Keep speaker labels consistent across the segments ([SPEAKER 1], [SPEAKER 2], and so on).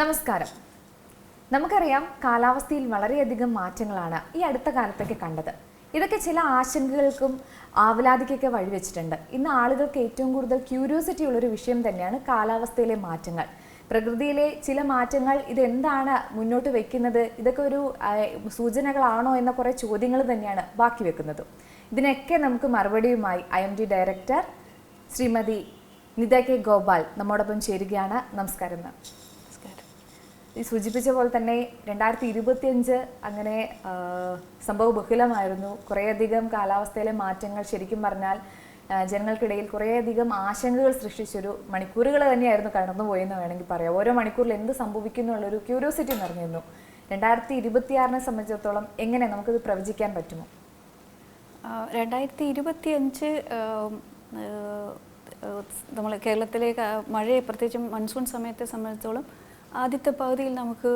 [SPEAKER 1] നമസ്കാരം. നമുക്കറിയാം കാലാവസ്ഥയിൽ വളരെയധികം മാറ്റങ്ങളാണ് ഈ അടുത്ത കാലത്തൊക്കെ കണ്ടത്. ഇതൊക്കെ ചില ആശങ്കകൾക്കും ആവലാതിക്കൊക്കെ വഴിവെച്ചിട്ടുണ്ട്. ഇന്ന് ആളുകൾക്ക് ഏറ്റവും കൂടുതൽ ക്യൂരിയോസിറ്റി ഉള്ളൊരു വിഷയം തന്നെയാണ് കാലാവസ്ഥയിലെ മാറ്റങ്ങൾ. പ്രകൃതിയിലെ ചില മാറ്റങ്ങൾ ഇതെന്താണ് മുന്നോട്ട് വെക്കുന്നത്? ഇതൊക്കെ ഒരു സൂചനകളാണോ എന്ന കുറേ ചോദ്യങ്ങൾ തന്നെയാണ് ബാക്കി വെക്കുന്നത്. ഇതിനൊക്കെ നമുക്ക് മറുപടിയുമായി I M D director Shrimati Nita K Gopal നമ്മോടൊപ്പം ചേരുകയാണ്. നമസ്കാരം മാം. ഈ സൂചിപ്പിച്ച പോലെ തന്നെ രണ്ടായിരത്തി ഇരുപത്തിയഞ്ച് അങ്ങനെ സംഭവ ബഹുലമായിരുന്നു. കുറേയധികം കാലാവസ്ഥയിലെ മാറ്റങ്ങൾ ശരിക്കും പറഞ്ഞാൽ ജനങ്ങൾക്കിടയിൽ കുറേയധികം ആശങ്കകൾ സൃഷ്ടിച്ചൊരു മണിക്കൂറുകൾ തന്നെയായിരുന്നു കടന്നുപോയെന്ന് വേണമെങ്കിൽ പറയാം. ഓരോ മണിക്കൂറിൽ എന്ത് സംഭവിക്കുന്നു എന്നുള്ളൊരു ക്യൂരിയോസിറ്റി നിറഞ്ഞിരുന്നു. രണ്ടായിരത്തി ഇരുപത്തിയാറിനെ സംബന്ധിച്ചിടത്തോളം എങ്ങനെ നമുക്കിത് പ്രവചിക്കാൻ പറ്റുമോ?
[SPEAKER 2] രണ്ടായിരത്തി ഇരുപത്തിയഞ്ച് നമ്മൾ കേരളത്തിലെ മഴയെ പ്രത്യേകിച്ചും മൺസൂൺ സമയത്തെ സംബന്ധിച്ചോളം ആദ്യത്തെ പകുതിയിൽ നമുക്ക്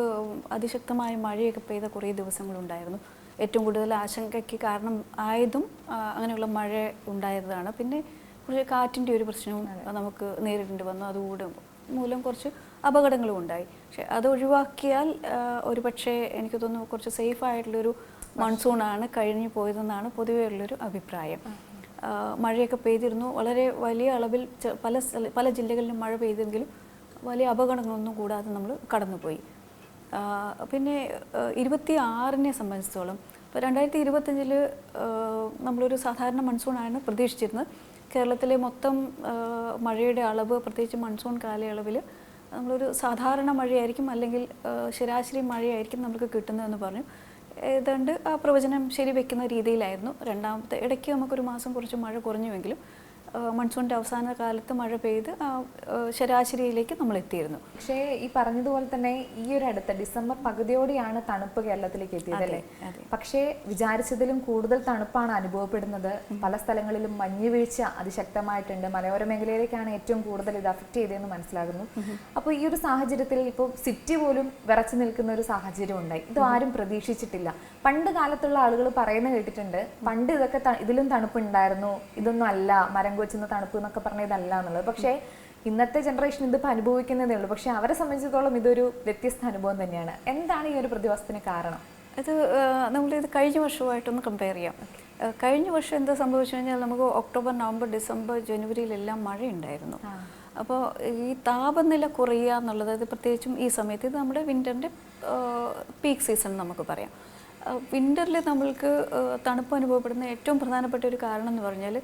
[SPEAKER 2] അതിശക്തമായ മഴയൊക്കെ പെയ്ത കുറേ ദിവസങ്ങളുണ്ടായിരുന്നു. ഏറ്റവും കൂടുതൽ ആശങ്കയ്ക്ക് കാരണം ആയതും അങ്ങനെയുള്ള മഴ ഉണ്ടായതാണ്. പിന്നെ കുറച്ച് കാറ്റിന്റെ ഒരു പ്രശ്നവും നമുക്ക് നേരിടേണ്ടി വന്നു. അതുകൂടെ മൂലം കുറച്ച് അപകടങ്ങളും ഉണ്ടായി. പക്ഷെ അത് ഒഴിവാക്കിയാൽ ഒരു പക്ഷേ എനിക്ക് തോന്നുന്നു കുറച്ച് സേഫ് ആയിട്ടുള്ളൊരു മൺസൂണാണ് കഴിഞ്ഞു പോയതെന്നാണ് പൊതുവേ ഉള്ളൊരു അഭിപ്രായം. മഴയൊക്കെ പെയ്തിരുന്നു. വളരെ വലിയ അളവിൽ പല സ്ഥല പല ജില്ലകളിലും മഴ പെയ്തെങ്കിലും വലിയ അപകടങ്ങളൊന്നും കൂടാതെ നമ്മൾ കടന്നുപോയി. പിന്നെ ഇരുപത്തി ആറിനെ സംബന്ധിച്ചോളം ഇപ്പോൾ രണ്ടായിരത്തി ഇരുപത്തഞ്ചിൽ നമ്മളൊരു സാധാരണ മൺസൂണാണ് പ്രതീക്ഷിച്ചിരുന്നത്. കേരളത്തിലെ മൊത്തം മഴയുടെ അളവ് പ്രത്യേകിച്ച് മൺസൂൺ കാലയളവിൽ നമ്മളൊരു സാധാരണ മഴയായിരിക്കും അല്ലെങ്കിൽ ശരാശരി മഴയായിരിക്കും നമുക്ക് കിട്ടുന്നതെന്ന് പറഞ്ഞു. ഏതാണ്ട് ആ പ്രവചനം ശരിവെക്കുന്ന രീതിയിലായിരുന്നു. രണ്ടാമത്തെ ഇടയ്ക്ക് നമുക്കൊരു മാസം കുറച്ച് മഴ കുറഞ്ഞുവെങ്കിലും മൺസൂണിന്റെ അവസാന കാലത്ത് മഴ പെയ്ത് ശരാശരിയിലേക്ക് നമ്മൾ എത്തിയിരുന്നു.
[SPEAKER 1] പക്ഷേ ഈ പറഞ്ഞതുപോലെ തന്നെ ഈ ഒരു അടുത്ത ഡിസംബർ പകുതിയോടെയാണ് തണുപ്പ് കേരളത്തിലേക്ക് എത്തിയത് അല്ലേ? പക്ഷേ വിചാരിച്ചതിലും കൂടുതൽ തണുപ്പാണ് അനുഭവപ്പെടുന്നത്. പല സ്ഥലങ്ങളിലും മഞ്ഞ് വീഴ്ച അതിശക്തമായിട്ടുണ്ട്. മലയോര മേഖലയിലേക്കാണ് ഏറ്റവും കൂടുതൽ ഇത് അഫക്റ്റ് ചെയ്തതെന്ന് മനസ്സിലാകുന്നു. അപ്പോൾ ഈ ഒരു സാഹചര്യത്തിൽ ഇപ്പോൾ സിറ്റി പോലും വിറച്ചു നിൽക്കുന്ന ഒരു സാഹചര്യം ഉണ്ടായി. ഇത് ആരും പ്രതീക്ഷിച്ചിട്ടില്ല. പണ്ട് കാലത്തുള്ള ആളുകൾ പറയുന്ന കേട്ടിട്ടുണ്ട് പണ്ട് ഇതൊക്കെ ഇതിലും തണുപ്പുണ്ടായിരുന്നു. ഇതൊന്നും അല്ല. മരം കൊച്ചുന്ന തണുപ്പ് എന്നൊക്കെ പറഞ്ഞ ഇതല്ല എന്നുള്ളത്. പക്ഷേ ഇന്നത്തെ ജനറേഷൻ ഇതിപ്പോൾ അനുഭവിക്കുന്നതേ ഉള്ളൂ. പക്ഷെ അവരെ സംബന്ധിച്ചിടത്തോളം ഇതൊരു വ്യത്യസ്ത അനുഭവം തന്നെയാണ്. എന്താണ് ഈ ഒരു പ്രതിഭാസത്തിന് കാരണം?
[SPEAKER 2] ഇത് നമ്മൾ നമ്മളിത് കഴിഞ്ഞ വർഷമായിട്ടൊന്ന് കമ്പയർ ചെയ്യാം. കഴിഞ്ഞ വർഷം എന്താ സംഭവിച്ചു കഴിഞ്ഞാൽ നമുക്ക് ഒക്ടോബർ നവംബർ ഡിസംബർ ജനുവരിയിലെല്ലാം മഴയുണ്ടായിരുന്നു. അപ്പോൾ ഈ താപനില കുറയുക എന്നുള്ളത് അത് പ്രത്യേകിച്ചും ഈ സമയത്ത് ഇത് നമ്മുടെ വിന്ററിന്റെ പീക്ക് സീസൺ നമുക്ക് പറയാം. വിന്ററിൽ നമ്മൾക്ക് തണുപ്പ് അനുഭവപ്പെടുന്ന ഏറ്റവും പ്രധാനപ്പെട്ട ഒരു കാരണം എന്ന് പറഞ്ഞാൽ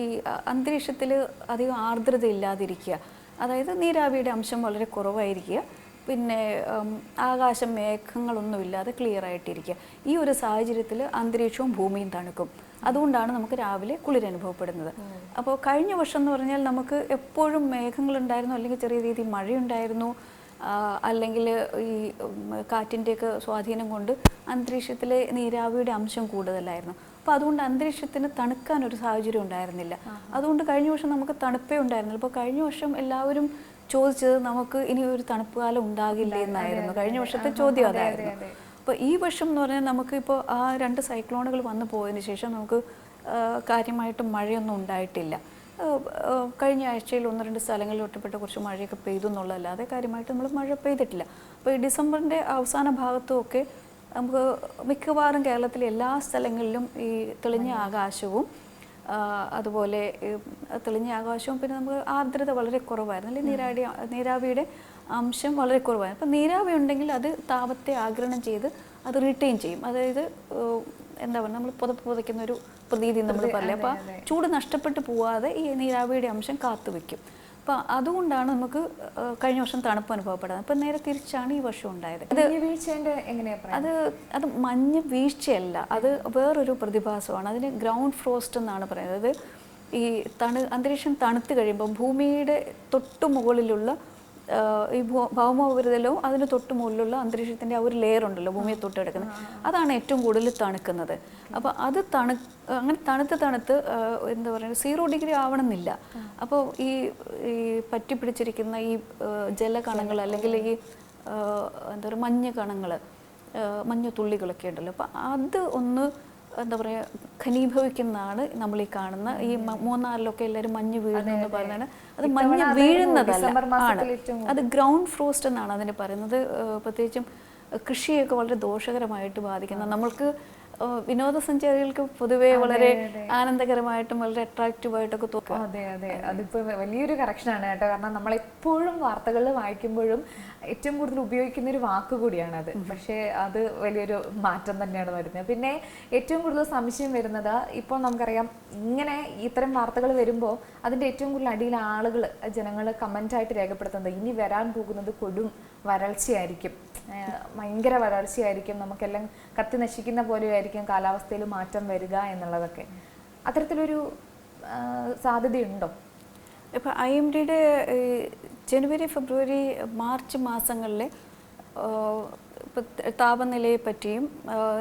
[SPEAKER 2] ഈ അന്തരീക്ഷത്തിൽ അധികം ആർദ്രത ഇല്ലാതിരിക്കുക. അതായത് നീരാവിയുടെ അംശം വളരെ കുറവായിരിക്കുക. പിന്നെ ആകാശം മേഘങ്ങളൊന്നുമില്ലാതെ ക്ലിയർ ആയിട്ടിരിക്കുക ഈ ഒരു സാഹചര്യത്തിൽ അന്തരീക്ഷവും ഭൂമിയും തണുക്കും. അതുകൊണ്ടാണ് നമുക്ക് രാവിലെ കുളിരനുഭവപ്പെടുന്നത് അപ്പോൾ കഴിഞ്ഞ വർഷം എന്ന് പറഞ്ഞാൽ നമുക്ക് എപ്പോഴും മേഘങ്ങളുണ്ടായിരുന്നു അല്ലെങ്കിൽ ചെറിയ രീതിയിൽ മഴയുണ്ടായിരുന്നു. അല്ലെങ്കിൽ ഈ കാറ്റിന്റെയൊക്കെ സ്വാധീനം കൊണ്ട് അന്തരീക്ഷത്തിലെ നീരാവിയുടെ അംശം കൂടുതലായിരുന്നു. അപ്പോൾ അതുകൊണ്ട് അന്തരീക്ഷത്തിന് തണുക്കാൻ ഒരു സാഹചര്യം ഉണ്ടായിരുന്നില്ല. അതുകൊണ്ട് കഴിഞ്ഞ വർഷം നമുക്ക് തണുപ്പേ ഉണ്ടായിരുന്നില്ല. അപ്പോൾ കഴിഞ്ഞ വർഷം എല്ലാവരും ചോദിച്ചത് നമുക്ക് ഇനി ഒരു തണുപ്പ് കാലം ഉണ്ടാകില്ല എന്നായിരുന്നു. കഴിഞ്ഞ വർഷത്തെ ചോദ്യം അതായിരുന്നു. അപ്പോൾ ഈ വർഷം എന്ന് പറഞ്ഞാൽ നമുക്ക് ഇപ്പോൾ ആ രണ്ട് സൈക്ലോണുകൾ വന്നു പോയതിന് ശേഷം നമുക്ക് കാര്യമായിട്ട് മഴയൊന്നും ഉണ്ടായിട്ടില്ല. കഴിഞ്ഞ ആഴ്ചയിൽ ഒന്ന് രണ്ട് സ്ഥലങ്ങളിൽ ഒറ്റപ്പെട്ട കുറച്ച് മഴയൊക്കെ പെയ്തു എന്നുള്ളതല്ലാതെ കാര്യമായിട്ട് നമ്മൾ മഴ പെയ്തിട്ടില്ല. അപ്പോൾ ഈ ഡിസംബറിന്റെ അവസാന ഭാഗത്തും ഒക്കെ നമുക്ക് മിക്കവാറും കേരളത്തിലെ എല്ലാ സ്ഥലങ്ങളിലും ഈ തെളിഞ്ഞ ആകാശവും അതുപോലെ തെളിഞ്ഞ ആകാശവും പിന്നെ നമുക്ക് ആർദ്രത വളരെ കുറവായിരുന്നു. അല്ലെങ്കിൽ നീരാടി നീരാവിയുടെ അംശം വളരെ കുറവായിരുന്നു. അപ്പം നീരാവി ഉണ്ടെങ്കിൽ അത് താപത്തെ ആഗിരണം ചെയ്ത് അത് റിട്ടൈൻ ചെയ്യും. അതായത് എന്താ പറയുക നമ്മൾ പുതപ്പ് പുതയ്ക്കുന്ന ഒരു പ്രതീതി നമ്മൾ പറയില്ല. അപ്പോൾ ചൂട് നഷ്ടപ്പെട്ടു പോവാതെ ഈ നീരാവിയുടെ അംശം കാത്തു അപ്പോൾ അതുകൊണ്ടാണ് നമുക്ക് കഴിഞ്ഞ വർഷം തണുപ്പ് അനുഭവപ്പെടുന്നത് അപ്പം നേരെ തിരിച്ചാണ് ഈ വർഷം ഉണ്ടായത്.
[SPEAKER 1] പറയാ
[SPEAKER 2] അത് അത് മഞ്ഞ് വീഴ്ചയല്ല. അത് വേറൊരു പ്രതിഭാസമാണ്. അതിന് ഗ്രൗണ്ട് ഫ്രോസ്റ്റ് എന്നാണ് പറയുന്നത്. അത് ഈ തണു അന്തരീക്ഷം തണുത്ത് കഴിയുമ്പോൾ ഭൂമിയുടെ തൊട്ടു മുകളിലുള്ള ഈ ഭൗമ ഭൗമോപരിതലവും അതിന് തൊട്ട് മുകളിലുള്ള അന്തരീക്ഷത്തിന്റെ ആ ഒരു ലെയർ ഉണ്ടല്ലോ ഭൂമിയെ തൊട്ട് കിടക്കുന്നത്. അതാണ് ഏറ്റവും കൂടുതൽ തണുക്കുന്നത്. അപ്പോൾ അത് തണു അങ്ങനെ തണുത്ത് തണുത്ത് എന്താ പറയുക സീറോ ഡിഗ്രി ആവണമെന്നില്ല. അപ്പോൾ ഈ ഈ പറ്റിപ്പിടിച്ചിരിക്കുന്ന ഈ ജലകണങ്ങൾ അല്ലെങ്കിൽ ഈ എന്താ പറയുക മഞ്ഞ കണങ്ങൾ മഞ്ഞ തുള്ളികളൊക്കെ ഉണ്ടല്ലോ. അപ്പോൾ അത് ഒന്ന് എന്താ പറയുക ഖനീഭവിക്കുന്നതാണ് നമ്മൾ ഈ കാണുന്ന ഈ മൂന്നാറിലൊക്കെ എല്ലാവരും മഞ്ഞ് വീഴുന്നു എന്ന് പറയുന്നത് അത്. മഞ്ഞ് വീഴുന്നതല്ല. ആണ്. അത് ഗ്രൗണ്ട് ഫ്രോസ്റ്റ് എന്നാണ് അതിന് പറയുന്നത്. പ്രത്യേകിച്ചും കൃഷിയൊക്കെ വളരെ ദോഷകരമായിട്ട് ബാധിക്കുന്ന. നമ്മൾക്ക് വിനോദസഞ്ചാരികൾക്ക് പൊതുവെ വളരെ ആനന്ദകരമായിട്ടും വളരെ അട്രാക്റ്റീവ് ആയിട്ടൊക്കെ തോന്നും.
[SPEAKER 1] അതെ അതെ. അതിപ്പോ വലിയൊരു കറക്ഷനാണ് കേട്ടോ. കാരണം നമ്മൾ എപ്പോഴും വാർത്തകൾ വായിക്കുമ്പോഴും ഏറ്റവും കൂടുതൽ ഉപയോഗിക്കുന്ന ഒരു വാക്ക് കൂടിയാണ് അത് പക്ഷേ അത് വലിയൊരു മാറ്റം തന്നെയാണ് വരുന്നത്. പിന്നെ ഏറ്റവും കൂടുതൽ സംശയം വരുന്നത് ഇപ്പോൾ നമുക്കറിയാം ഇങ്ങനെ ഇത്തരം വാർത്തകൾ വരുമ്പോൾ അതിന്റെ ഏറ്റവും കൂടുതൽ അടിയിൽ ആളുകൾ ജനങ്ങൾ ആയിട്ട് രേഖപ്പെടുത്തുന്നത് ഇനി വരാൻ പോകുന്നത് കൊടും വരൾച്ചയായിരിക്കും. ഭയങ്കര വരൾച്ചയായിരിക്കും നമുക്കെല്ലാം കത്തി നശിക്കുന്ന പോലെയായിരിക്കും കാലാവസ്ഥയിൽ മാറ്റം വരിക എന്നുള്ളതൊക്കെ. അത്തരത്തിലൊരു സാധ്യതയുണ്ടോ?
[SPEAKER 2] ഇപ്പം ഐ എം ഡിയുടെ ജനുവരി ഫെബ്രുവരി മാർച്ച് മാസങ്ങളിൽ താപനിലയെ പറ്റിയും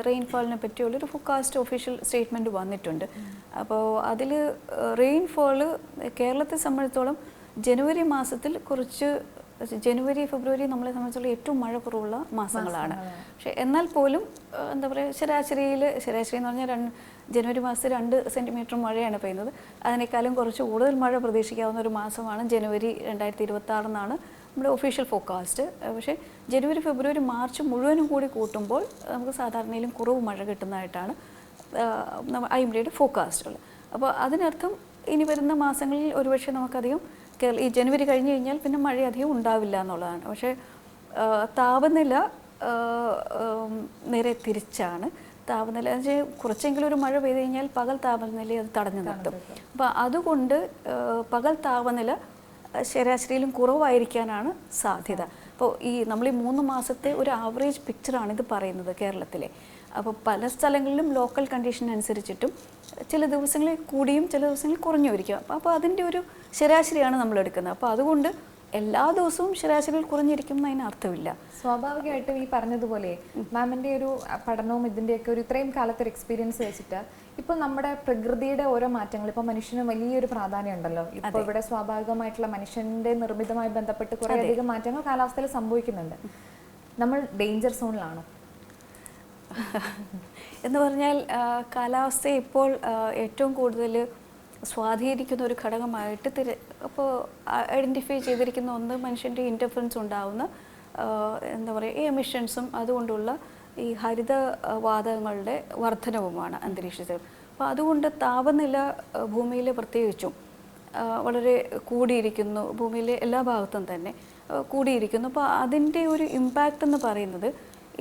[SPEAKER 2] റെയിൻഫാളിനെ പറ്റിയുള്ളൊരു ഫോക്കാസ്റ്റ് ഒഫീഷ്യൽ സ്റ്റേറ്റ്മെന്റ് വന്നിട്ടുണ്ട്. അപ്പോൾ അതിൽ റെയിൻഫാൾ കേരളത്തെ സംബന്ധിച്ചോളം ജനുവരി മാസത്തിൽ കുറച്ച് ജനുവരി ഫെബ്രുവരി നമ്മളെ സംബന്ധിച്ചുള്ള ഏറ്റവും മഴ കുറവുള്ള മാസങ്ങളാണ്. പക്ഷേ എന്നാൽ പോലും എന്താ പറയുക ശരാശരിയിൽ ശരാശരി എന്ന് പറഞ്ഞാൽ രണ്ട് ജനുവരി മാസത്തിൽ രണ്ട് സെന്റിമീറ്റർ മഴയാണ് പെയ്യുന്നത്. അതിനേക്കാളും കുറച്ച് കൂടുതൽ മഴ പ്രതീക്ഷിക്കാവുന്ന ഒരു മാസമാണ് ജനുവരി രണ്ടായിരത്തി ഇരുപത്തി ആറെന്നാണ് നമ്മുടെ ഒഫീഷ്യൽ ഫോക്കാസ്റ്റ് പക്ഷേ ജനുവരി ഫെബ്രുവരി മാർച്ച് മുഴുവനും കൂടി കൂട്ടുമ്പോൾ നമുക്ക് സാധാരണയിലും കുറവ് മഴ കിട്ടുന്നതായിട്ടാണ് ഐ എം ഡിയുടെ ഫോക്കാസ്റ്റുകൾ അപ്പോൾ അതിനർത്ഥം ഇനി വരുന്ന മാസങ്ങളിൽ ഒരുപക്ഷെ നമുക്കധികം കേരള ഈ ജനുവരി കഴിഞ്ഞ് കഴിഞ്ഞാൽ പിന്നെ മഴ അധികം ഉണ്ടാവില്ല എന്നുള്ളതാണ്. പക്ഷേ താപനില നേരെ തിരിച്ചാണ്. താപനില വെച്ചാൽ കുറച്ചെങ്കിലും ഒരു മഴ പെയ്ത് കഴിഞ്ഞാൽ പകൽ താപനില അത് തടഞ്ഞു നിർത്തും. അപ്പോൾ അതുകൊണ്ട് പകൽ താപനില ശരാശരിയിലും കുറവായിരിക്കാനാണ് സാധ്യത. അപ്പോൾ ഈ നമ്മൾ ഈ മൂന്ന് മാസത്തെ ഒരു ആവറേജ് പിക്ചറാണ് ഇത് പറയുന്നത് കേരളത്തിലെ. അപ്പോൾ പല സ്ഥലങ്ങളിലും ലോക്കൽ കണ്ടീഷൻ അനുസരിച്ചിട്ടും ചില ദിവസങ്ങളിൽ കൂടിയും ചില ദിവസങ്ങളിൽ കുറഞ്ഞുമായിരിക്കും അപ്പോൾ അപ്പോൾ അതിന്റെ ഒരു ശരാശരിയാണ് നമ്മൾ എടുക്കുന്നത്. അപ്പോൾ അതുകൊണ്ട് എല്ലാ ദിവസവും ശരാശരിയിൽ കുറഞ്ഞിരിക്കും എന്നതിന് അർത്ഥമില്ല.
[SPEAKER 1] സ്വാഭാവികമായിട്ടും ഈ പറഞ്ഞതുപോലെ മാമിന്റെ ഒരു പഠനവും ഇതിന്റെയൊക്കെ ഒരു ഇത്രയും കാലത്തെ ഒരു എക്സ്പീരിയൻസ് വെച്ചിട്ട് ഇപ്പൊ നമ്മുടെ പ്രകൃതിയുടെ ഓരോ മാറ്റങ്ങൾ ഇപ്പൊ മനുഷ്യന് വലിയൊരു പ്രാധാന്യം ഉണ്ടല്ലോ. ഇപ്പൊ ഇവിടെ സ്വാഭാവികമായിട്ടുള്ള മനുഷ്യന്റെ നിർമ്മിതമായി ബന്ധപ്പെട്ട് കുറെ അധികം മാറ്റങ്ങൾ കാലാവസ്ഥയിൽ സംഭവിക്കുന്നുണ്ട്. നമ്മൾ ഡേഞ്ചർ സോണിലാണോ
[SPEAKER 2] എന്ന് പറഞ്ഞാൽ കാലാവസ്ഥ ഇപ്പോൾ ഏറ്റവും കൂടുതൽ സ്വാധീനിക്കുന്ന ഒരു ഘടകമായിട്ട് തിര അപ്പോൾ ഐഡന്റിഫൈ ചെയ്തിരിക്കുന്ന ഒന്ന് മനുഷ്യന്റെ ഇന്റർഫറൻസ് ഉണ്ടാവുന്ന എന്താ പറയുക ഈ എമിഷൻസും അതുകൊണ്ടുള്ള ഈ ഹരിത വാതകങ്ങളുടെ വർധനവുമാണ് അന്തരീക്ഷത്തിൽ. അപ്പോൾ അതുകൊണ്ട് താപനില ഭൂമിയിൽ പ്രത്യേകിച്ചും വളരെ കൂടിയിരിക്കുന്നു ഭൂമിയിലെ എല്ലാ ഭാഗത്തും തന്നെ കൂടിയിരിക്കുന്നു. അപ്പോൾ അതിന്റെ ഒരു ഇമ്പാക്റ്റ് എന്ന് പറയുന്നത്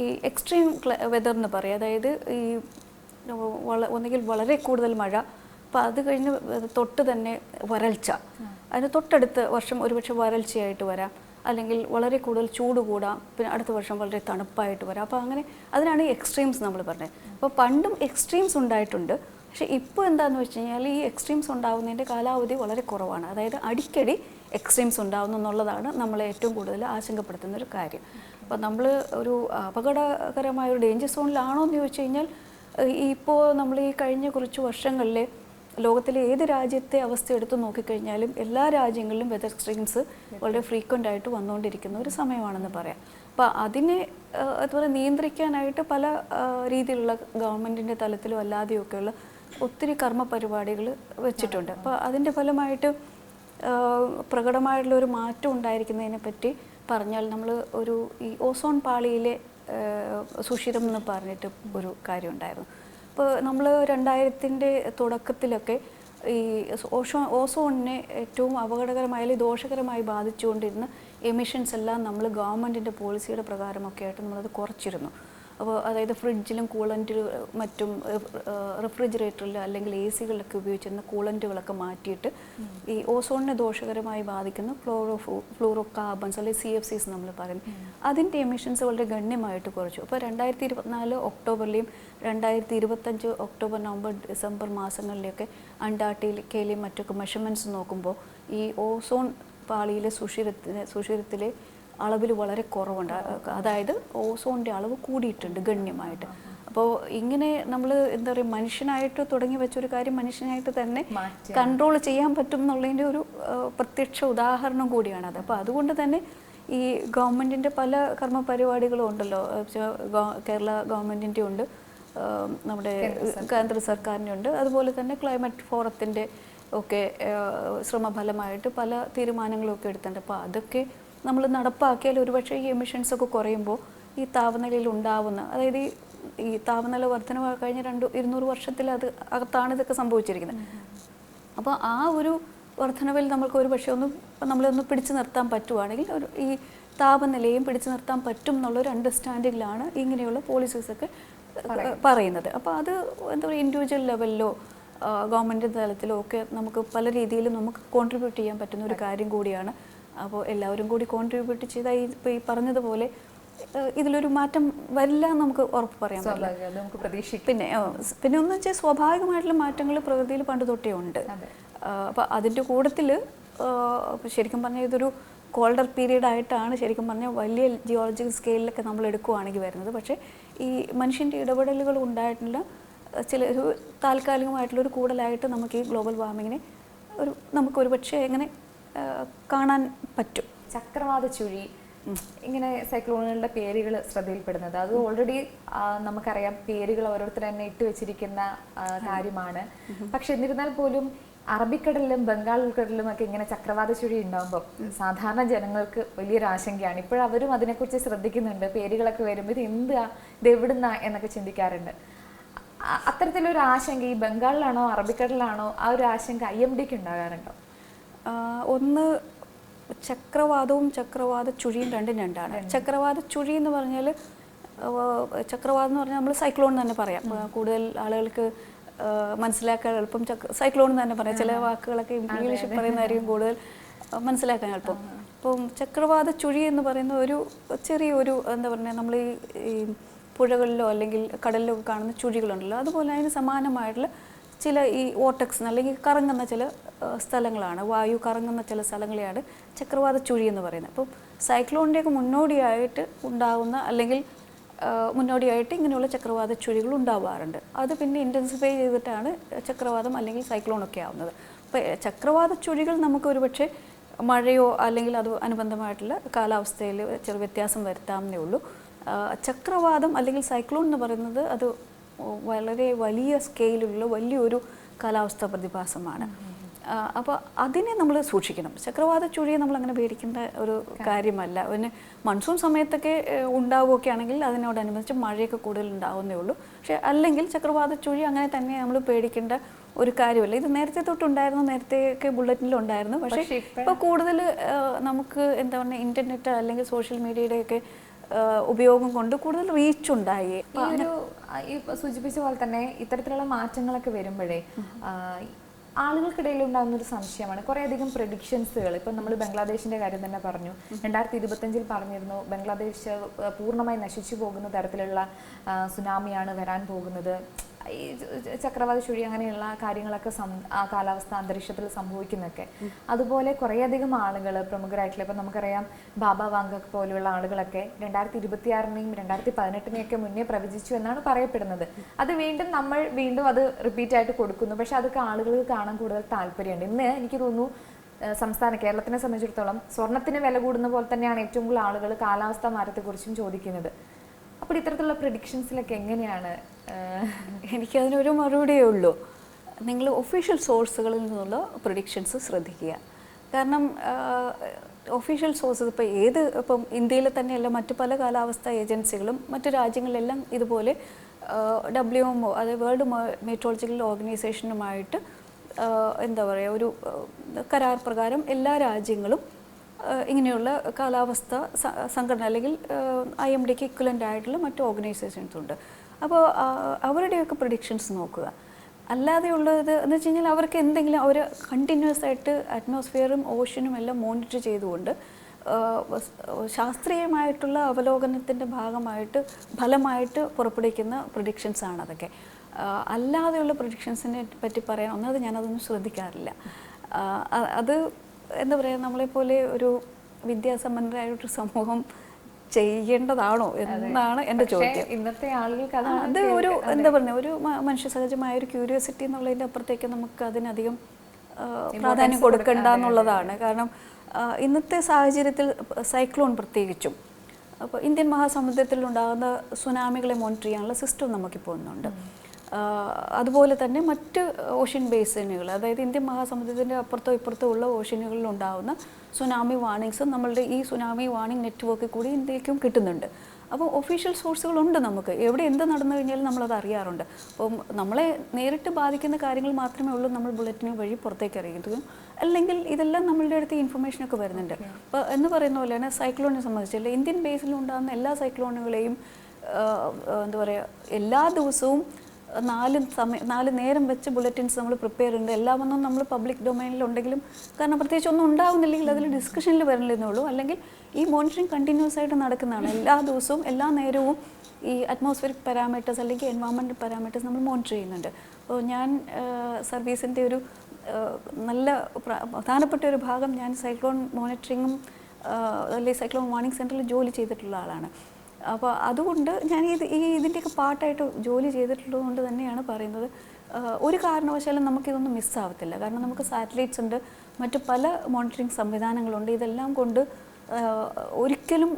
[SPEAKER 2] ഈ എക്സ്ട്രീം വെതർ എന്ന് പറയും. അതായത് ഈ വള ഒന്നുകിൽ വളരെ കൂടുതൽ മഴ അപ്പോൾ അത് കഴിഞ്ഞ് തൊട്ട് തന്നെ വരൾച്ച. അതിന് തൊട്ടടുത്ത വർഷം ഒരുപക്ഷെ വരൾച്ചയായിട്ട് വരാം. അല്ലെങ്കിൽ വളരെ കൂടുതൽ ചൂട് കൂടാം പിന്നെ അടുത്ത വർഷം വളരെ തണുപ്പായിട്ട് വരാം. അപ്പോൾ അങ്ങനെ അതിനാണ് എക്സ്ട്രീംസ് നമ്മൾ പറഞ്ഞത്. അപ്പോൾ പണ്ടും എക്സ്ട്രീംസ് ഉണ്ടായിട്ടുണ്ട്. പക്ഷേ ഇപ്പോൾ എന്താണെന്ന് വെച്ച് കഴിഞ്ഞാൽ ഈ എക്സ്ട്രീംസ് ഉണ്ടാകുന്നതിന്റെ കാലാവധി വളരെ കുറവാണ്. അതായത് അടിക്കടി എക്സ്ട്രീംസ് ഉണ്ടാകുന്നു എന്നുള്ളതാണ് നമ്മളെ ഏറ്റവും കൂടുതൽ ആശങ്കപ്പെടുത്തുന്ന ഒരു കാര്യം. അപ്പോൾ നമ്മൾ ഒരു അപകടകരമായ ഒരു ഡേഞ്ചർ സോണിലാണോ എന്ന് ചോദിച്ചു കഴിഞ്ഞാൽ ഇപ്പോൾ നമ്മൾ ഈ കഴിഞ്ഞ കുറച്ച് വർഷങ്ങളിലെ ലോകത്തിലെ ഏത് രാജ്യത്തെ അവസ്ഥ എടുത്തു നോക്കിക്കഴിഞ്ഞാലും എല്ലാ രാജ്യങ്ങളിലും വെതർ എക്സ്ട്രീംസ് വളരെ ഫ്രീക്വന്റ് ആയിട്ട് വന്നുകൊണ്ടിരിക്കുന്ന ഒരു സമയമാണെന്ന് പറയാം. അപ്പോൾ അതിനെ അതുപോലെ നിയന്ത്രിക്കാനായിട്ട് പല രീതിയിലുള്ള ഗവൺമെന്റിന്റെ തലത്തിലും അല്ലാതെയൊക്കെയുള്ള ഒത്തിരി കർമ്മ പരിപാടികൾ വെച്ചിട്ടുണ്ട്. അപ്പോൾ അതിന്റെ ഫലമായിട്ട് പ്രകടമായിട്ടുള്ള ഒരു മാറ്റം ഉണ്ടായിരിക്കുന്നതിനെ പറ്റി പറഞ്ഞാൽ നമ്മൾ ഒരു ഈ ഓസോൺ പാളിയിലെ സുഷിരം എന്ന് പറഞ്ഞിട്ട് ഒരു കാര്യം ഉണ്ടായിരുന്നു. അപ്പോൾ നമ്മൾ രണ്ടായിരത്തിന്റെ തുടക്കത്തിലൊക്കെ ഈ ഓഷോ ഓസോണിനെ ഏറ്റവും അപകടകരമായ അല്ലെങ്കിൽ ദോഷകരമായി ബാധിച്ചുകൊണ്ടിരുന്ന എമിഷൻസ് എല്ലാം നമ്മൾ ഗവൺമെന്റിന്റെ പോളിസിയുടെ പ്രകാരമൊക്കെ ആയിട്ട് നമ്മളത് കുറച്ചിരുന്നു. അപ്പോൾ അതായത് ഫ്രിഡ്ജിലും കൂളന്റിൽ മറ്റും റെഫ്രിജറേറ്ററിൽ അല്ലെങ്കിൽ എ സികളിലൊക്കെ ഉപയോഗിച്ചിരുന്ന കൂളന്റുകളൊക്കെ മാറ്റിയിട്ട് ഈ ഓസോണിനെ ദോഷകരമായി ബാധിക്കുന്ന ഫ്ലോറോ ഫ്ലൂറോ കാർബൺസ് അല്ലെങ്കിൽ സി എഫ് സീസ് നമ്മൾ പറയുന്നത് അതിന്റെ എമിഷൻസ് വളരെ ഗണ്യമായിട്ട് കുറച്ചു. അപ്പോൾ രണ്ടായിരത്തി ഇരുപത്തിനാല് ഒക്ടോബറിലെയും രണ്ടായിരത്തി ഇരുപത്തഞ്ച് ഒക്ടോബർ നവംബർ ഡിസംബർ മാസങ്ങളിലെയൊക്കെ അണ്ടാർട്ടിക്കയിലെയും മറ്റൊക്കെ മെഷർമെന്റ്സ് നോക്കുമ്പോൾ ഈ ഓസോൺ പാളിയിലെ സുഷിരത്തിന് സുഷിരത്തിലെ അളവിൽ വളരെ കുറവുണ്ട്. അതായത് ഓസോണിന്റെ അളവ് കൂടിയിട്ടുണ്ട് ഗണ്യമായിട്ട്. അപ്പോൾ ഇങ്ങനെ നമ്മൾ എന്താ പറയുക മനുഷ്യനായിട്ട് തുടങ്ങി വെച്ചൊരു കാര്യം മനുഷ്യനായിട്ട് തന്നെ കൺട്രോൾ ചെയ്യാൻ പറ്റും എന്നുള്ളതിന്റെ ഒരു പ്രത്യക്ഷ ഉദാഹരണം കൂടിയാണത് അപ്പോൾ അതുകൊണ്ട് തന്നെ ഈ ഗവൺമെന്റിന്റെ പല കർമ്മ പരിപാടികളും ഉണ്ടല്ലോ കേരള ഗവൺമെന്റിന്റെ ഉണ്ട്. നമ്മുടെ കേന്ദ്ര സർക്കാരിന്റെ ഉണ്ട്. അതുപോലെ തന്നെ ക്ലൈമറ്റ് ഫോറത്തിന്റെ ഒക്കെ ശ്രമഫലമായിട്ട് പല തീരുമാനങ്ങളും ഒക്കെ എടുത്തിട്ടുണ്ട്. അപ്പോൾ അതൊക്കെ നമ്മൾ നടപ്പാക്കിയാൽ ഒരുപക്ഷെ ഈ എമിഷൻസ് ഒക്കെ കുറയുമ്പോൾ ഈ താപനിലയിൽ ഉണ്ടാവുന്ന അതായത് ഈ ഈ താപനില വർധന കഴിഞ്ഞ രണ്ട് ഇരുന്നൂറ് വർഷത്തിൽ അത് അകത്താണ് ഇതൊക്കെ സംഭവിച്ചിരിക്കുന്നത്. അപ്പോൾ ആ ഒരു വർധനവിൽ നമ്മൾക്ക് ഒരു പക്ഷേ ഒന്ന് നമ്മളൊന്ന് പിടിച്ചു നിർത്താൻ പറ്റുവാണെങ്കിൽ ഒരു ഈ താപനിലയും പിടിച്ചു നിർത്താൻ പറ്റും എന്നുള്ളൊരു അണ്ടർസ്റ്റാൻഡിങ്ങിലാണ് ഇങ്ങനെയുള്ള പോളിസീസൊക്കെ പറയുന്നത്. അപ്പോൾ അത് എന്താ പറയുക ഇൻഡിവിജ്വൽ ലെവലിലോ ഗവൺമെന്റ് തലത്തിലോ ഒക്കെ നമുക്ക് പല രീതിയിലും നമുക്ക് കോൺട്രിബ്യൂട്ട് ചെയ്യാൻ പറ്റുന്ന ഒരു കാര്യം കൂടിയാണ് അപ്പോൾ എല്ലാവരും കൂടി കോൺട്രിബ്യൂട്ട് ചെയ്താൽ ഇപ്പോൾ ഈ പറഞ്ഞതുപോലെ ഇതിലൊരു മാറ്റം വരില്ല എന്ന് നമുക്ക് ഉറപ്പ് പറയാൻ
[SPEAKER 1] നമുക്ക് പ്രതീക്ഷിക്കാം.
[SPEAKER 2] പിന്നെ പിന്നെ ഒന്ന് വെച്ചാൽ സ്വാഭാവികമായിട്ടുള്ള മാറ്റങ്ങൾ പ്രകൃതിയിൽ പണ്ട് തൊട്ടേ ഉണ്ട്. അപ്പോൾ അതിന്റെ കൂട്ടത്തിൽ ശരിക്കും പറഞ്ഞാൽ ഇതൊരു കോൾഡർ പീരീഡ് ആയിട്ടാണ് ശരിക്കും പറഞ്ഞാൽ വലിയ ജിയോളജിക്കൽ സ്കെയിലൊക്കെ നമ്മൾ എടുക്കുകയാണെങ്കിൽ വരുന്നത്. പക്ഷേ ഈ മനുഷ്യന്റെ ഇടപെടലുകൾ ഉണ്ടായിട്ടുള്ള ചില ഒരു താൽക്കാലികമായിട്ടുള്ള ഒരു കൂടുതലായിട്ട് നമുക്ക് ഈ ഗ്ലോബൽ വാർമിങ്ങിനെ ഒരു നമുക്ക് ഒരു പക്ഷേ എങ്ങനെ കാണാൻ പറ്റും.
[SPEAKER 1] ചക്രവാത ചുഴി ഇങ്ങനെ സൈക്ലോണുകളുടെ പേരുകൾ ശ്രദ്ധയിൽപ്പെടുന്നത്. അത് ഓൾറെഡി നമുക്കറിയാം പേരുകൾ ഓരോരുത്തർ തന്നെ ഇട്ട് വെച്ചിരിക്കുന്ന കാര്യമാണ്. പക്ഷെ എന്നിരുന്നാൽ പോലും അറബിക്കടലിലും ബംഗാൾ ഉൾക്കടലിലും ഒക്കെ ഇങ്ങനെ ചക്രവാത ചുഴി ഉണ്ടാകുമ്പോൾ സാധാരണ ജനങ്ങൾക്ക് വലിയൊരു ആശങ്കയാണ്. ഇപ്പോഴവരും അതിനെക്കുറിച്ച് ശ്രദ്ധിക്കുന്നുണ്ട്. പേരുകളൊക്കെ വരുമ്പോൾ ഇത് എന്താ ഇത് എവിടുന്നാ എന്നൊക്കെ ചിന്തിക്കാറുണ്ട്. അത്തരത്തിലൊരു ആശങ്ക ഈ ബംഗാളിലാണോ അറബിക്കടലിലാണോ ആ ഒരു ആശങ്ക ഐ എം ഡിക്ക് ഉണ്ടാകാറുണ്ടോ?
[SPEAKER 2] ഒന്ന് ചക്രവാതവും ചക്രവാത ചുഴിയും രണ്ടും രണ്ടാണ്. ചക്രവാത ചുഴി എന്ന് പറഞ്ഞാൽ ചക്രവാതം എന്ന് പറഞ്ഞാൽ നമ്മൾ സൈക്ലോൺ തന്നെ പറയാം. കൂടുതൽ ആളുകൾക്ക് മനസ്സിലാക്കാൻ എളുപ്പം ചക്ര സൈക്ലോൺ തന്നെ പറയാം. ചില വാക്കുകളൊക്കെ ഇംഗ്ലീഷിൽ പറയുന്നതായിരിക്കും കൂടുതൽ മനസ്സിലാക്കാൻ എളുപ്പം. അപ്പം ചക്രവാത ചുഴി എന്ന് പറയുന്ന ഒരു ചെറിയൊരു എന്താ പറയുക നമ്മൾ ഈ പുഴകളിലോ അല്ലെങ്കിൽ കടലിലോ കാണുന്ന ചുഴികളുണ്ടല്ലോ. അതുപോലെ അതിന് സമാനമായിട്ടുള്ള ചില ഈ ഓട്ടക്സ് അല്ലെങ്കിൽ കറങ്ങുന്ന ചില സ്ഥലങ്ങളാണ്. വായു കറങ്ങുന്ന ചില സ്ഥലങ്ങളെയാണ് ചക്രവാത ചുഴി എന്ന് പറയുന്നത്. അപ്പം സൈക്ലോണിന്റെയൊക്കെ മുന്നോടിയായിട്ട് ഉണ്ടാകുന്ന അല്ലെങ്കിൽ മുന്നോടിയായിട്ട് ഇങ്ങനെയുള്ള ചക്രവാത ചുഴികൾ ഉണ്ടാവാറുണ്ട്. അത് പിന്നെ ഇന്റൻസിഫൈ ചെയ്തിട്ടാണ് ചക്രവാതം അല്ലെങ്കിൽ സൈക്ലോണൊക്കെ ആവുന്നത്. അപ്പോൾ ചക്രവാത ചുഴികൾ നമുക്ക് ഒരുപക്ഷെ മഴയോ അല്ലെങ്കിൽ അത് അനുബന്ധമായിട്ടുള്ള കാലാവസ്ഥയിൽ ചെറിയ വ്യത്യാസം വരുത്താമെന്നേ ഉള്ളൂ. ചക്രവാതം അല്ലെങ്കിൽ സൈക്ലോൺ എന്ന് പറയുന്നത് അത് വളരെ വലിയ സ്കെയിലുള്ള വലിയൊരു കാലാവസ്ഥ പ്രതിഭാസമാണ്. അപ്പോൾ അതിനെ നമ്മൾ സൂക്ഷിക്കണം. ചക്രവാത ചുഴിയെ നമ്മൾ അങ്ങനെ പേടിക്കേണ്ട ഒരു കാര്യമല്ല. പിന്നെ മൺസൂൺ സമയത്തൊക്കെ ഉണ്ടാവുകയൊക്കെ ആണെങ്കിൽ അതിനോടനുബന്ധിച്ച് മഴയൊക്കെ കൂടുതൽ ഉണ്ടാവുന്നേ ഉള്ളൂ. പക്ഷേ അല്ലെങ്കിൽ ചക്രവാത ചുഴി അങ്ങനെ തന്നെ നമ്മൾ പേടിക്കേണ്ട ഒരു കാര്യമല്ല. ഇത് നേരത്തെ തൊട്ടുണ്ടായിരുന്നു നേരത്തെയൊക്കെ ബുള്ളറ്റിനിലുണ്ടായിരുന്നു പക്ഷേ
[SPEAKER 1] പക്ഷേ ഇപ്പ-
[SPEAKER 2] ഇപ്പോൾ കൂടുതൽ നമുക്ക് എന്താ പറയുക ഇന്റർനെറ്റ് അല്ലെങ്കിൽ സോഷ്യൽ മീഡിയയുടെയൊക്കെ ഉപയോഗം കൊണ്ട് കൂടുതൽ റീച്ച് ഉണ്ടായി.
[SPEAKER 1] ഈ ഒരു ഈ സൂചിപ്പിച്ച പോലെ തന്നെ ഇത്തരത്തിലുള്ള മാറ്റങ്ങളൊക്കെ വരുമ്പോഴേ ആളുകൾക്കിടയിൽ ഉണ്ടാകുന്ന ഒരു സംശയമാണ്. കുറേ അധികം പ്രഡിക്ഷൻസുകൾ ഇപ്പം നമ്മൾ ബംഗ്ലാദേശിന്റെ കാര്യം തന്നെ പറഞ്ഞു. രണ്ടായിരത്തി ഇരുപത്തഞ്ചിൽ പറഞ്ഞിരുന്നു ബംഗ്ലാദേശ് പൂർണമായി നശിച്ചു പോകുന്ന തരത്തിലുള്ള സുനാമിയാണ് വരാൻ പോകുന്നത്. ഈ ചക്രവാത ചുഴി അങ്ങനെയുള്ള കാര്യങ്ങളൊക്കെ ആ കാലാവസ്ഥ അന്തരീക്ഷത്തിൽ സംഭവിക്കുന്നൊക്കെ. അതുപോലെ കുറേയധികം ആളുകൾ പ്രമുഖരായിട്ടുള്ള ഇപ്പം നമുക്കറിയാം ബാബ വാങ്കക് പോലെയുള്ള ആളുകളൊക്കെ രണ്ടായിരത്തി ഇരുപത്തിയാറിനെയും രണ്ടായിരത്തി പതിനെട്ടിനെയൊക്കെ മുന്നേ പ്രവചിച്ചു എന്നാണ് പറയപ്പെടുന്നത്. അത് വീണ്ടും നമ്മൾ വീണ്ടും അത് റിപ്പീറ്റ് ആയിട്ട് കൊടുക്കുന്നു. പക്ഷെ അതൊക്കെ ആളുകൾക്ക് കാണാൻ കൂടുതൽ താല്പര്യമുണ്ട്. ഇന്ന് എനിക്ക് തോന്നുന്നു സംസ്ഥാന കേരളത്തിനെ സംബന്ധിച്ചിടത്തോളം സ്വർണത്തിന് വില കൂടുന്ന പോലെ തന്നെയാണ് ഏറ്റവും കൂടുതൽ ആളുകൾ കാലാവസ്ഥാ മാറ്റത്തെക്കുറിച്ചും ചോദിക്കുന്നത്. അപ്പോൾ ഇത്തരത്തിലുള്ള പ്രഡിക്ഷൻസിലൊക്കെ എങ്ങനെയാണ്?
[SPEAKER 2] എനിക്കതിനൊരു മറുപടിയേ ഉള്ളൂ. നിങ്ങൾ ഒഫീഷ്യൽ സോഴ്സുകളിൽ നിന്നുള്ള പ്രൊഡിക്ഷൻസ് ശ്രദ്ധിക്കുക. കാരണം ഒഫീഷ്യൽ സോഴ്സസ് ഇപ്പോൾ ഏത് ഇപ്പം ഇന്ത്യയിൽ തന്നെയല്ല മറ്റു പല കാലാവസ്ഥാ ഏജൻസികളും മറ്റു രാജ്യങ്ങളിലെല്ലാം ഇതുപോലെ ഡബ്ല്യു എം ഒ അതായത് വേൾഡ് മെട്രോളജിക്കൽ ഓർഗനൈസേഷനുമായിട്ട് എന്താ പറയുക ഒരു കരാർ പ്രകാരം എല്ലാ രാജ്യങ്ങളും ഇങ്ങനെയുള്ള കാലാവസ്ഥ സംഘടന അല്ലെങ്കിൽ ഐ എം ഡിക്ക് ഇക്വലന്റ് ആയിട്ടുള്ള മറ്റു ഓർഗനൈസേഷൻസ് ഉണ്ട്. അപ്പോൾ അവരുടെയൊക്കെ പ്രഡിക്ഷൻസ് നോക്കുക. അല്ലാതെ ഉള്ളത് എന്ന് വെച്ച് കഴിഞ്ഞാൽ അവർക്ക് എന്തെങ്കിലും അവർ കണ്ടിന്യൂസ് ആയിട്ട് അറ്റ്മോസ്ഫിയറും ഓഷനും എല്ലാം മോണിറ്റർ ചെയ്തുകൊണ്ട് ശാസ്ത്രീയമായിട്ടുള്ള അവലോകനത്തിന്റെ ഭാഗമായിട്ട് ഫലമായിട്ട് പുറപ്പെടുവിക്കുന്ന പ്രൊഡിക്ഷൻസ് ആണ് അതൊക്കെ. അല്ലാതെയുള്ള പ്രൊഡിക്ഷൻസിനെ പറ്റി പറയാൻ ഒന്നത് ഞാനതൊന്നും ശ്രദ്ധിക്കാറില്ല. അത് എന്താ പറയുക നമ്മളെപ്പോലെ ഒരു വിദ്യാസമ്പന്നരായ ഒരു സമൂഹം ചെയ്യേണ്ടതാണോ എന്നാണ്
[SPEAKER 1] എന്റെ
[SPEAKER 2] ചോദ്യം.
[SPEAKER 1] ഇന്നത്തെ ആളുകൾക്ക്
[SPEAKER 2] അത് ഒരു എന്താ പറയുക ഒരു മനുഷ്യ സഹജമായ ഒരു ക്യൂരിയോസിറ്റി എന്നുള്ളതിന്റെ അപ്പുറത്തേക്ക് നമുക്ക് അതിനധികം പ്രാധാന്യം കൊടുക്കണ്ട എന്നുള്ളതാണ്. കാരണം ഇന്നത്തെ സാഹചര്യത്തിൽ സൈക്ലോൺ പ്രത്യേകിച്ചും അപ്പോൾ ഇന്ത്യൻ മഹാസമുദ്രത്തിൽ ഉണ്ടാകുന്ന സുനാമികളെ മോണിറ്റർ ചെയ്യാനുള്ള സിസ്റ്റം നമുക്കിപ്പോൾ ഒന്നുണ്ട്. അതുപോലെ തന്നെ മറ്റ് ഓഷ്യൻ ബേസിനുകൾ അതായത് ഇന്ത്യൻ മഹാസമുദ്രത്തിന്റെ അപ്പുറത്തോ ഇപ്പുറത്തോ ഉള്ള ഓഷ്യനുകളിൽ ഉണ്ടാകുന്ന സുനാമി വാർണിങ്സ് നമ്മളുടെ ഈ സുനാമി വാർണിംഗ് നെറ്റ്വർക്കിൽ കൂടി ഇന്ത്യക്കും കിട്ടുന്നുണ്ട്. അപ്പോൾ ഒഫീഷ്യൽ സോഴ്സുകളുണ്ട് നമുക്ക്. എവിടെ എന്ത് നടന്നു കഴിഞ്ഞാലും നമ്മളത് അറിയാറുണ്ട്. അപ്പം നമ്മളെ നേരിട്ട് ബാധിക്കുന്ന കാര്യങ്ങൾ മാത്രമേ ഉള്ളൂ നമ്മൾ ബുള്ളറ്റിന് വഴി പുറത്തേക്ക് അറിയുന്നത് അല്ലെങ്കിൽ ഇതെല്ലാം നമ്മളുടെ അടുത്ത് ഇൻഫർമേഷനൊക്കെ വരുന്നുണ്ട്. അപ്പോൾ എന്ന് പറയുന്ന പോലെ തന്നെ സൈക്ലോണിനെ സംബന്ധിച്ചല്ല? ഇന്ത്യൻ ബേസിൽ ഉണ്ടാകുന്ന എല്ലാ സൈക്ലോണുകളെയും എന്താ പറയുക എല്ലാ ദിവസവും നാല് സമയം നാല് നേരം വെച്ച് ബുള്ളറ്റിൻസ് നമ്മൾ പ്രിപ്പയർ ഉണ്ട് എല്ലാമൊന്നും നമ്മൾ പബ്ലിക് ഡൊമൈനിൽ ഉണ്ടെങ്കിലും കാരണം പ്രത്യേകിച്ച് ഒന്നും ഉണ്ടാവുന്നില്ലെങ്കിൽ അതിൽ ഡിസ്കഷനിൽ വരുന്നില്ല ഉള്ളൂ. അല്ലെങ്കിൽ ഈ മോണിറ്ററിങ് കണ്ടിന്യൂസ് ആയിട്ട് നടക്കുന്നതാണ്. എല്ലാ ദിവസവും എല്ലാ നേരവും ഈ അറ്റ്മോസ്ഫിയറിക് പാരാമീറ്റേഴ്സ് അല്ലെങ്കിൽ എൻവയോൺമെന്റ് പാരാമീറ്റേഴ്സ് നമ്മൾ മോണിറ്റർ ചെയ്യുന്നുണ്ട്. അപ്പോൾ ഞാൻ സർവീസിന്റെ ഒരു നല്ല പ്രധാനപ്പെട്ട ഒരു ഭാഗം ഞാൻ സൈക്ലോൺ മോണിറ്ററിങ്ങും അല്ലെങ്കിൽ സൈക്ലോൺ വാർണിംഗ് സെന്ററിൽ ജോലി ചെയ്തിട്ടുള്ള ആളാണ്. അപ്പോൾ അതുകൊണ്ട് ഞാൻ ഇത് ഈ ഇതിന്റെയൊക്കെ പാട്ടായിട്ട് ജോലി ചെയ്തിട്ടുള്ളത് കൊണ്ട് തന്നെയാണ് പറയുന്നത്. ഒരു കാരണവശാലും നമുക്കിതൊന്നും മിസ്സാവത്തില്ല. കാരണം നമുക്ക് സാറ്റലൈറ്റ്സ് ഉണ്ട് മറ്റു പല മോണിറ്ററിങ് സംവിധാനങ്ങളുണ്ട്. ഇതെല്ലാം കൊണ്ട് ഒരിക്കലും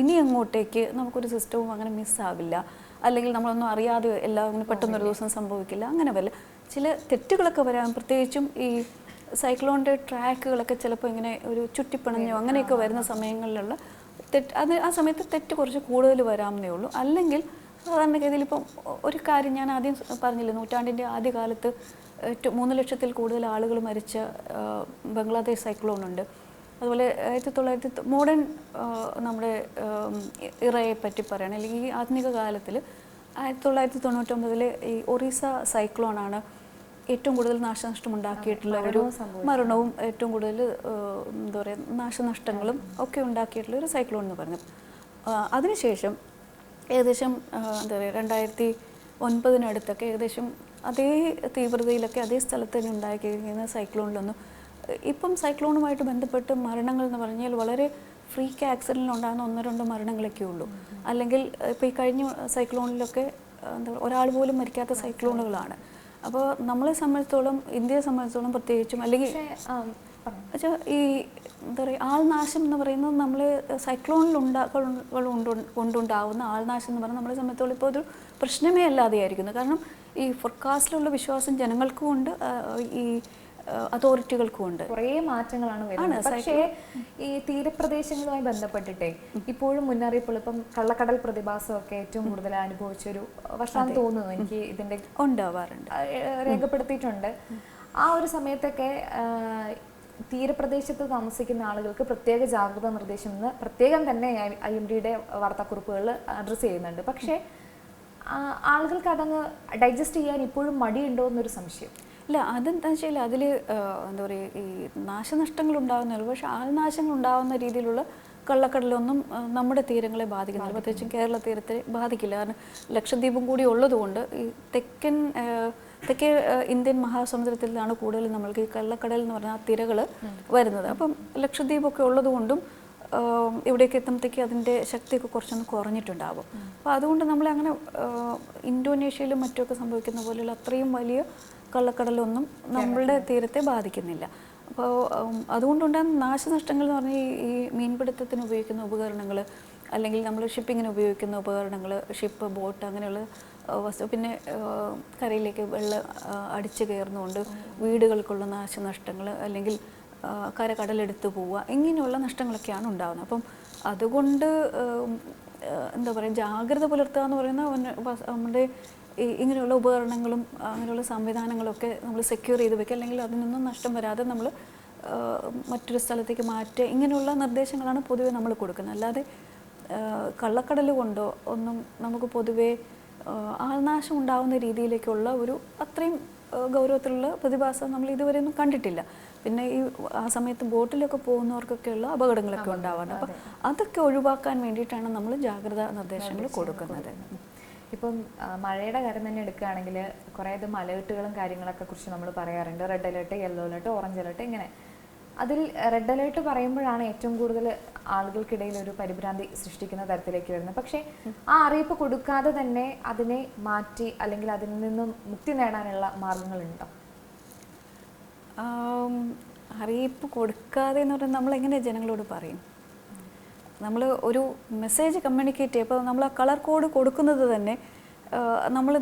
[SPEAKER 2] ഇനി അങ്ങോട്ടേക്ക് നമുക്കൊരു സിസ്റ്റവും അങ്ങനെ മിസ്സാവില്ല. അല്ലെങ്കിൽ നമ്മളൊന്നും അറിയാതെ എല്ലാം അങ്ങനെ പെട്ടെന്നൊരു ദിവസം സംഭവിക്കില്ല. അങ്ങനെ വല്ല ചില തെറ്റുകളൊക്കെ വരാൻ പ്രത്യേകിച്ചും ഈ സൈക്ലോണിന്റെ ട്രാക്കുകളൊക്കെ ചിലപ്പോൾ ഇങ്ങനെ ഒരു ചുറ്റിപ്പിണഞ്ഞോ അങ്ങനെയൊക്കെ വരുന്ന സമയങ്ങളിലുള്ള തെറ്റ് അത് ആ സമയത്ത് തെറ്റ് കുറച്ച് കൂടുതൽ വരാമെന്നേ ഉള്ളൂ. അല്ലെങ്കിൽ സാധാരണഗതിയിൽ ഇപ്പം ഒരു കാര്യം ഞാൻ ആദ്യം പറഞ്ഞില്ല നൂറ്റാണ്ടിന്റെ ആദ്യകാലത്ത് മൂന്ന് ലക്ഷത്തിൽ കൂടുതൽ ആളുകൾ മരിച്ച ബംഗ്ലാദേശ് സൈക്ലോൺ ഉണ്ട്. അതുപോലെ ആയിരത്തി തൊള്ളായിരത്തി മോഡേൺ നമ്മുടെ ഇറയെ പറ്റി പറയണം. അല്ലെങ്കിൽ ഈ ആധുനിക കാലത്തിൽ ആയിരത്തി തൊള്ളായിരത്തി തൊണ്ണൂറ്റൊമ്പതിലെ ഈ ഒറീസ സൈക്ലോണാണ് ഏറ്റവും കൂടുതൽ നാശനഷ്ടം ഉണ്ടാക്കിയിട്ടുള്ള ഒരു മരണവും ഏറ്റവും കൂടുതൽ എന്താ പറയുക നാശനഷ്ടങ്ങളും ഒക്കെ ഉണ്ടാക്കിയിട്ടുള്ള ഒരു സൈക്ലോൺ എന്ന് പറഞ്ഞു. അതിനുശേഷം ഏകദേശം എന്താ പറയുക രണ്ടായിരത്തി ഒൻപതിനടുത്തൊക്കെ ഏകദേശം അതേ തീവ്രതയിലൊക്കെ അതേ സ്ഥലത്ത് തന്നെ ഉണ്ടാക്കിയിരിക്കുന്ന സൈക്ലോണിലൊന്നും ഇപ്പം സൈക്ലോണുമായിട്ട് ബന്ധപ്പെട്ട് മരണങ്ങൾ എന്ന് പറഞ്ഞാൽ വളരെ ഫ്രീക്ക് ആക്സിഡന്റിൽ ഉണ്ടാകുന്ന ഒന്നോ രണ്ടോ മരണങ്ങളൊക്കെ ഉള്ളൂ. അല്ലെങ്കിൽ ഇപ്പോൾ ഈ കഴിഞ്ഞ സൈക്ലോണിലൊക്കെ എന്താ പറയുക ഒരാൾ പോലും മരിക്കാത്ത സൈക്ലോണുകളാണ്. അപ്പോൾ നമ്മളെ സംബന്ധിച്ചോളം ഇന്ത്യയെ സംബന്ധിച്ചോളം പ്രത്യേകിച്ചും അല്ലെങ്കിൽ വെച്ചാൽ ഈ എന്താ പറയുക ആൾനാശം എന്ന് പറയുന്നത് നമ്മൾ സൈക്ലോണിൽ ഉണ്ടാ കൊണ്ടുണ്ടാവുന്ന ആൾനാശം എന്ന് പറഞ്ഞാൽ നമ്മളെ സംബന്ധിച്ചോളം ഇപ്പോൾ ഒരു പ്രശ്നമേ അല്ലാതെയായിരിക്കുന്നു. കാരണം ഈ ഫോർകാസ്റ്റിലുള്ള വിശ്വാസം ജനങ്ങൾക്കും ഉണ്ട്. ഈ അതോറിറ്റികൾക്കും ഉണ്ട്
[SPEAKER 1] കുറേ മാറ്റങ്ങളാണ് വരുന്നത്. പക്ഷേ ഈ തീരപ്രദേശങ്ങളുമായി ബന്ധപ്പെട്ടിട്ടേ ഇപ്പോഴും മുന്നറിയിപ്പുകൾ ഇപ്പം കള്ളക്കടൽ പ്രതിഭാസമൊക്കെ ഏറ്റവും കൂടുതൽ അനുഭവിച്ച ഒരു വർഷമാണെന്ന് തോന്നുന്നു എനിക്ക് ഇതിന്റെ
[SPEAKER 2] ഉണ്ടാവാറുണ്ട്.
[SPEAKER 1] രേഖപ്പെടുത്തിയിട്ടുണ്ട്. ആ ഒരു സമയത്തൊക്കെ തീരപ്രദേശത്ത് താമസിക്കുന്ന ആളുകൾക്ക് പ്രത്യേക ജാഗ്രത നിർദ്ദേശം എന്ന് പ്രത്യേകം തന്നെ ഐ എം ഡിയുടെ വാർത്താക്കുറിപ്പുകൾ അഡ്രസ്സ് ചെയ്യുന്നുണ്ട്. പക്ഷേ ആളുകൾക്ക് അതങ്ങ് ഡൈജസ്റ്റ് ചെയ്യാൻ ഇപ്പോഴും മടിയുണ്ടോ എന്നൊരു സംശയം.
[SPEAKER 2] ഇല്ല അതെന്താ വെച്ചാൽ അതിൽ എന്താ പറയുക ഈ നാശനഷ്ടങ്ങൾ ഉണ്ടാകുന്നില്ല പക്ഷെ ആൾനാശങ്ങൾ ഉണ്ടാകുന്ന രീതിയിലുള്ള കള്ളക്കടലൊന്നും നമ്മുടെ തീരങ്ങളെ ബാധിക്കുന്നില്ല. പ്രത്യേകിച്ചും കേരള തീരത്തെ ബാധിക്കില്ല. കാരണം ലക്ഷദ്വീപും കൂടി ഉള്ളതുകൊണ്ട് ഈ തെക്കൻ തെക്കേ ഇന്ത്യൻ മഹാസമുദ്രത്തിലാണ് കൂടുതലും നമ്മൾക്ക് ഈ കള്ളക്കടൽ എന്ന് പറഞ്ഞ ആ തിരകൾ വരുന്നത്. അപ്പം ലക്ഷദ്വീപൊക്കെ ഉള്ളതുകൊണ്ടും ഇവിടേക്ക് എത്തുമ്പോഴത്തേക്ക് അതിന്റെ ശക്തിയൊക്കെ കുറച്ചൊന്ന് കുറഞ്ഞിട്ടുണ്ടാകും അപ്പോൾ അതുകൊണ്ട് നമ്മളങ്ങനെ അങ്ങനെ ഇന്തോനേഷ്യയിലും മറ്റുമൊക്കെ സംഭവിക്കുന്ന പോലെയുള്ള അത്രയും വലിയ കള്ളക്കടലൊന്നും നമ്മളുടെ തീരത്തെ ബാധിക്കുന്നില്ല. അപ്പോൾ അതുകൊണ്ടുണ്ടാകുന്ന നാശനഷ്ടങ്ങൾ എന്ന് പറഞ്ഞാൽ ഈ മീൻപിടുത്തത്തിന് ഉപയോഗിക്കുന്ന ഉപകരണങ്ങൾ അല്ലെങ്കിൽ നമ്മൾ ഷിപ്പിങ്ങിന് ഉപയോഗിക്കുന്ന ഉപകരണങ്ങൾ ഷിപ്പ് ബോട്ട് അങ്ങനെയുള്ള വസ്തു പിന്നെ കരയിലേക്ക് വെള്ളം അടിച്ചു കയറുന്നുകൊണ്ട് വീടുകൾക്കുള്ള നാശനഷ്ടങ്ങൾ അല്ലെങ്കിൽ കര കടലെടുത്ത് പോവുക ഇങ്ങനെയുള്ള നഷ്ടങ്ങളൊക്കെയാണ് ഉണ്ടാകുന്നത് അപ്പം അതുകൊണ്ട് എന്താ പറയുക ജാഗ്രത പുലർത്തുക എന്ന് പറയുന്ന നമ്മുടെ ഇങ്ങനെയുള്ള ഉപകരണങ്ങളും അങ്ങനെയുള്ള സംവിധാനങ്ങളൊക്കെ നമ്മൾ സെക്യൂർ ചെയ്ത് വെക്കുക. അല്ലെങ്കിൽ അതിൽ നിന്നും നഷ്ടം വരാതെ നമ്മൾ മറ്റൊരു സ്ഥലത്തേക്ക് മാറ്റുക. ഇങ്ങനെയുള്ള നിർദ്ദേശങ്ങളാണ് പൊതുവെ നമ്മൾ കൊടുക്കുന്നത്. അല്ലാതെ കള്ളക്കടൽ കൊണ്ടോ ഒന്നും നമുക്ക് പൊതുവേ ആൾനാശം ഉണ്ടാവുന്ന രീതിയിലേക്കുള്ള ഒരു അത്രയും ഗൗരവത്തിലുള്ള പ്രതിഭാസം നമ്മൾ ഇതുവരെ ഒന്നും കണ്ടിട്ടില്ല. പിന്നെ ഈ ആ സമയത്ത് ബോട്ടിലൊക്കെ പോകുന്നവർക്കൊക്കെയുള്ള അപകടങ്ങളൊക്കെ ഉണ്ടാവാറുണ്ട്. അപ്പം അതൊക്കെ ഒഴിവാക്കാൻ വേണ്ടിയിട്ടാണ് നമ്മൾ ജാഗ്രതാ നിർദ്ദേശങ്ങൾ കൊടുക്കുന്നത്.
[SPEAKER 1] ഇപ്പം മഴയുടെ കാര്യം തന്നെ എടുക്കുകയാണെങ്കിൽ കുറേ അധികം അലേർട്ടുകളും കാര്യങ്ങളൊക്കെ കുറിച്ച് നമ്മൾ പറയാറുണ്ട്. Red alert yellow alert orange alert ഇങ്ങനെ. അതിൽ റെഡ് അലേർട്ട് പറയുമ്പോഴാണ് ഏറ്റവും കൂടുതൽ ആളുകൾക്കിടയിൽ ഒരു പരിഭ്രാന്തി സൃഷ്ടിക്കുന്ന തരത്തിലേക്ക് വരുന്നത്. പക്ഷേ ആ അറിയിപ്പ് കൊടുക്കാതെ തന്നെ അതിനെ മാറ്റി അല്ലെങ്കിൽ അതിൽ നിന്നും മുക്തി നേടാനുള്ള മാർഗങ്ങളുണ്ടോ?
[SPEAKER 2] അറിയിപ്പ് കൊടുക്കാതെ എന്ന് പറഞ്ഞാൽ നമ്മൾ എങ്ങനെ ജനങ്ങളോട് പറയും? നമ്മൾ ഒരു മെസ്സേജ് കമ്മ്യൂണിക്കേറ്റ് ചെയ്യുക ഇപ്പോൾ നമ്മൾ ആ കളർ കോഡ് കൊടുക്കുന്നത് തന്നെ നമ്മൾ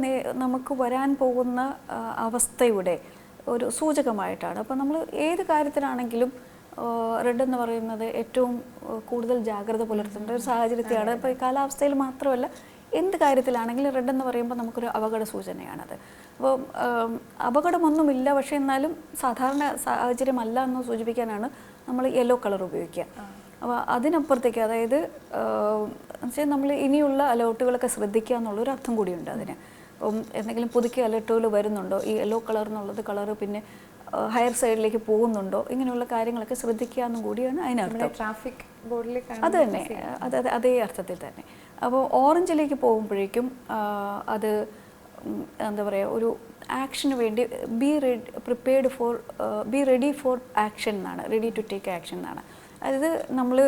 [SPEAKER 2] നമുക്ക് വരാൻ പോകുന്ന അവസ്ഥയുടെ ഒരു സൂചകമായിട്ടാണ്. അപ്പോൾ നമ്മൾ ഏത് കാര്യത്തിലാണെങ്കിലും റെഡ് എന്ന് പറയുന്നത് ഏറ്റവും കൂടുതൽ ജാഗ്രത പുലർത്തേണ്ട ഒരു സാഹചര്യത്തെയാണ്. ഇപ്പോൾ ഈ കാലാവസ്ഥയിൽ മാത്രമല്ല എന്ത് കാര്യത്തിലാണെങ്കിലും റെഡ് എന്ന് പറയുമ്പോൾ നമുക്കൊരു അപകട സൂചനയാണത്. അപ്പോൾ അപകടമൊന്നുമില്ല പക്ഷേ എന്നാലും സാധാരണ സാഹചര്യമല്ല എന്ന് സൂചിപ്പിക്കാനാണ് നമ്മൾ യെല്ലോ കളർ ഉപയോഗിക്കുക. അപ്പോൾ അതിനപ്പുറത്തേക്ക് അതായത് വെച്ചാൽ നമ്മൾ ഇനിയുള്ള അലേർട്ടുകളൊക്കെ ശ്രദ്ധിക്കുക എന്നുള്ളൊരു അർത്ഥം കൂടിയുണ്ട് അതിന്. അപ്പം എന്തെങ്കിലും പുതുക്കിയ അലേർട്ടുകൾ വരുന്നുണ്ടോ? ഈ യെല്ലോ കളർ എന്നുള്ളത് കളർ പിന്നെ ഹയർ സൈഡിലേക്ക് പോകുന്നുണ്ടോ? ഇങ്ങനെയുള്ള കാര്യങ്ങളൊക്കെ ശ്രദ്ധിക്കുക എന്നും കൂടിയാണ് അതിനർത്ഥം.
[SPEAKER 1] ട്രാഫിക്
[SPEAKER 2] അത് തന്നെ. അത് അത് അതേ അർത്ഥത്തിൽ തന്നെ. അപ്പോൾ ഓറഞ്ചിലേക്ക് പോകുമ്പോഴേക്കും അത് എന്താ പറയുക ഒരു ആക്ഷന് വേണ്ടി be ready prepared for be ready for action എന്നാണ് റെഡി ടു ടേക്ക് ആക്ഷൻ എന്നാണ്. അതായത് നമ്മൾ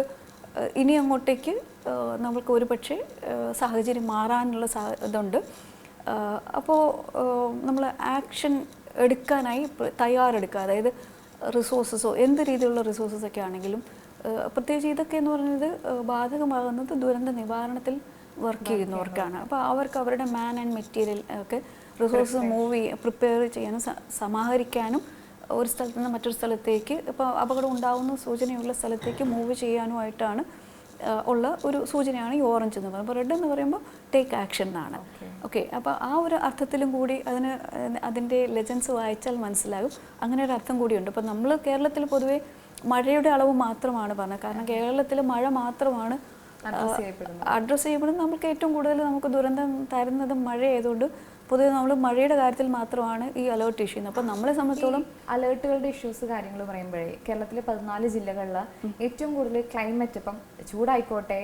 [SPEAKER 2] ഇനി അങ്ങോട്ടേക്ക് നമ്മൾക്ക് ഒരു പക്ഷേ സാഹചര്യം മാറാനുള്ള സാ ഇതുണ്ട്. അപ്പോൾ നമ്മൾ ആക്ഷൻ എടുക്കാനായി തയ്യാറെടുക്കുക. അതായത് റിസോഴ്സസോ എന്ത് രീതിയിലുള്ള റിസോഴ്സസൊക്കെ ആണെങ്കിലും പ്രത്യേകിച്ച് ഇതൊക്കെ എന്ന് പറയുന്നത് ബാധകമാകുന്നത് ദുരന്ത നിവാരണത്തിൽ വർക്ക് ചെയ്യുന്നവർക്കാണ് അപ്പോൾ അവർക്ക് അവരുടെ മാൻ ആൻഡ് മെറ്റീരിയൽ ഒക്കെ റിസോഴ്സസ് മൂവ് ചെയ്യാൻ പ്രിപ്പയർ ചെയ്യാനും സമാഹരിക്കാനും ഒരു സ്ഥലത്ത് നിന്ന് മറ്റൊരു സ്ഥലത്തേക്ക് ഇപ്പോൾ അപകടം ഉണ്ടാകുന്ന സൂചനയുള്ള സ്ഥലത്തേക്ക് മൂവ് ചെയ്യാനുമായിട്ടാണ് ഉള്ള ഒരു സൂചനയാണ് ഈ ഓറഞ്ച് എന്ന് പറയുമ്പോൾ റെഡ് എന്ന് പറയുമ്പോൾ ടേക്ക് ആക്ഷൻ എന്നാണ്. ഓക്കെ അപ്പോൾ ആ ഒരു അർത്ഥത്തിലും കൂടി അതിന് അതിന്റെ ലെജൻസ് വായിച്ചാൽ മനസ്സിലാകും. അങ്ങനെ ഒരു അർത്ഥം കൂടിയുണ്ട്. അപ്പോൾ നമ്മൾ കേരളത്തിൽ പൊതുവേ മഴയുടെ അളവ് മാത്രമാണ് പറഞ്ഞത്. കാരണം കേരളത്തിൽ മഴ മാത്രമാണ്. അഡ്രസ്സ് ചെയ്യപ്പെടുന്നത്. നമുക്ക് ഏറ്റവും കൂടുതൽ നമുക്ക് ദുരന്തം തരുന്നത് മഴ ആയതുകൊണ്ട് പൊതുവെ നമ്മൾ മഴയുടെ കാര്യത്തിൽ മാത്രമാണ് ഈ അലേർട്ട് ഇഷ്യൂ അപ്പോൾ നമ്മളെ സംബന്ധിച്ചോളം
[SPEAKER 1] അലേർട്ടുകളുടെ ഇഷ്യൂസ് കാര്യങ്ങൾ പറയുമ്പോഴേ കേരളത്തിലെ പതിനാല് ജില്ലകളിൽ ഏറ്റവും കൂടുതൽ ക്ലൈമറ്റ് ഇപ്പം ചൂടായിക്കോട്ടെ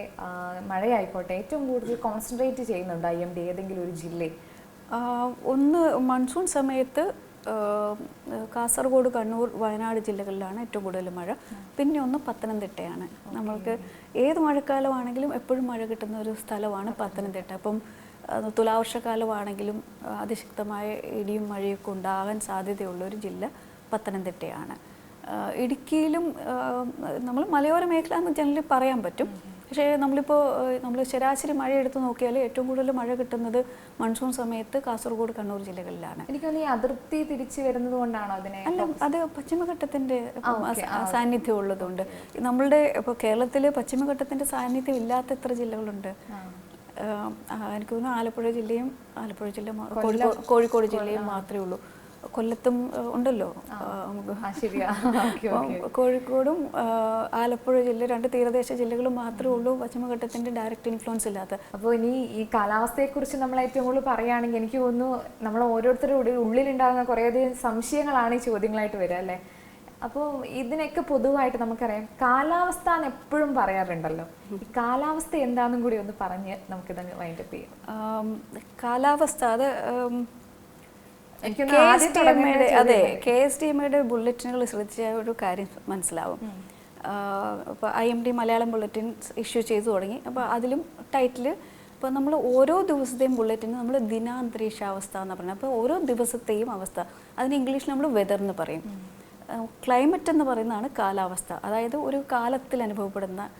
[SPEAKER 1] മഴയായിക്കോട്ടെ ഏറ്റവും കൂടുതൽ കോൺസെൻട്രേറ്റ് ചെയ്യുന്നുണ്ട് ഐ എം ഡി ഏതെങ്കിലും ഒരു
[SPEAKER 2] ജില്ല? ഒന്ന് മൺസൂൺ സമയത്ത് കാസർഗോഡ് കണ്ണൂർ വയനാട് ജില്ലകളിലാണ് ഏറ്റവും കൂടുതൽ മഴ. പിന്നെ ഒന്ന് പത്തനംതിട്ടയാണ്. നമ്മൾക്ക് ഏത് മഴക്കാലമാണെങ്കിലും എപ്പോഴും മഴ കിട്ടുന്ന ഒരു സ്ഥലമാണ് പത്തനംതിട്ട. അപ്പം തുലാവർഷക്കാലമാണെങ്കിലും അതിശക്തമായ ഇടിയും മഴയൊക്കെ ഉണ്ടാകാൻ സാധ്യതയുള്ള ഒരു ജില്ല പത്തനംതിട്ടയാണ്. ഇടുക്കിയിലും നമ്മൾ മലയോര മേഖല എന്ന് ജനറലി പറയാൻ പറ്റും. പക്ഷേ നമ്മളിപ്പോൾ നമ്മൾ ശരാശരി മഴ എടുത്ത് നോക്കിയാൽ ഏറ്റവും കൂടുതൽ മഴ കിട്ടുന്നത് മൺസൂൺ സമയത്ത് കാസർഗോഡ് കണ്ണൂർ ജില്ലകളിലാണ്.
[SPEAKER 1] എനിക്ക് ഈ അതിർത്തി തിരിച്ചു വരുന്നത് കൊണ്ടാണോ അതിനെ
[SPEAKER 2] അല്ല അത് പശ്ചിമഘട്ടത്തിന്റെ സാന്നിധ്യം ഉള്ളതുകൊണ്ട് നമ്മളുടെ ഇപ്പോൾ കേരളത്തിൽ പശ്ചിമഘട്ടത്തിന്റെ സാന്നിധ്യം ഇല്ലാത്ത എത്ര ജില്ലകളുണ്ട്? എനിക്ക് തോന്നുന്നു ആലപ്പുഴ ജില്ലയും ആലപ്പുഴ ജില്ല കോഴിക്കോട് ജില്ലയും മാത്രമേ ഉള്ളൂ. കൊല്ലത്തും ഉണ്ടല്ലോ. കോഴിക്കോടും ആലപ്പുഴ ജില്ല രണ്ട് തീരദേശ ജില്ലകളും മാത്രമേ ഉള്ളൂ. പശ്ചിമഘട്ടത്തിന്റെ ഡയറക്റ്റ് ഇൻഫ്ലുവൻസ് ഇല്ലാത്ത.
[SPEAKER 1] അപ്പോൾ ഇനി ഈ കാലാവസ്ഥയെക്കുറിച്ച് നമ്മൾ ഏറ്റവും കൂടുതൽ പറയുകയാണെങ്കിൽ എനിക്ക് തോന്നുന്നു നമ്മൾ ഓരോരുത്തരുടെ ഉള്ളിലുണ്ടാകുന്ന കുറേയധികം സംശയങ്ങളാണ് ഈ ചോദ്യങ്ങളായിട്ട് വരിക അല്ലേ? അപ്പോൾ ഇതിനൊക്കെ പൊതുവായിട്ട് നമുക്കറിയാം കാലാവസ്ഥ എന്ന് എപ്പോഴും പറയാറുണ്ടല്ലോ. ഈ കാലാവസ്ഥ എന്താണെന്നും കൂടി ഒന്ന് പറഞ്ഞ് നമുക്കിതങ്ങ് വൈൻഡപ്പ് ചെയ്യാം.
[SPEAKER 2] കാലാവസ്ഥ അത് അതെ കെ എസ് ഡി എമ്മയുടെ ബുള്ളറ്റിനുകൾ ശ്രദ്ധിച്ച ഒരു കാര്യം മനസ്സിലാവും. അപ്പോൾ I M D Malayalam bulletin issue ചെയ്തു തുടങ്ങി. അപ്പോൾ അതിലും ടൈറ്റിൽ ഇപ്പോൾ നമ്മൾ ഓരോ ദിവസത്തെയും ബുള്ളറ്റിന് നമ്മൾ ദിനാന്തരീക്ഷാവസ്ഥ എന്ന് പറയുന്നത്. അപ്പോൾ ഓരോ ദിവസത്തെയും അവസ്ഥ. അതിന് ഇംഗ്ലീഷിൽ നമ്മൾ വെതർ എന്ന് പറയും. ക്ലൈമറ്റ് എന്ന് പറയുന്നതാണ് കാലാവസ്ഥ. അതായത് ഒരു കാലത്തിൽ അനുഭവപ്പെടുന്ന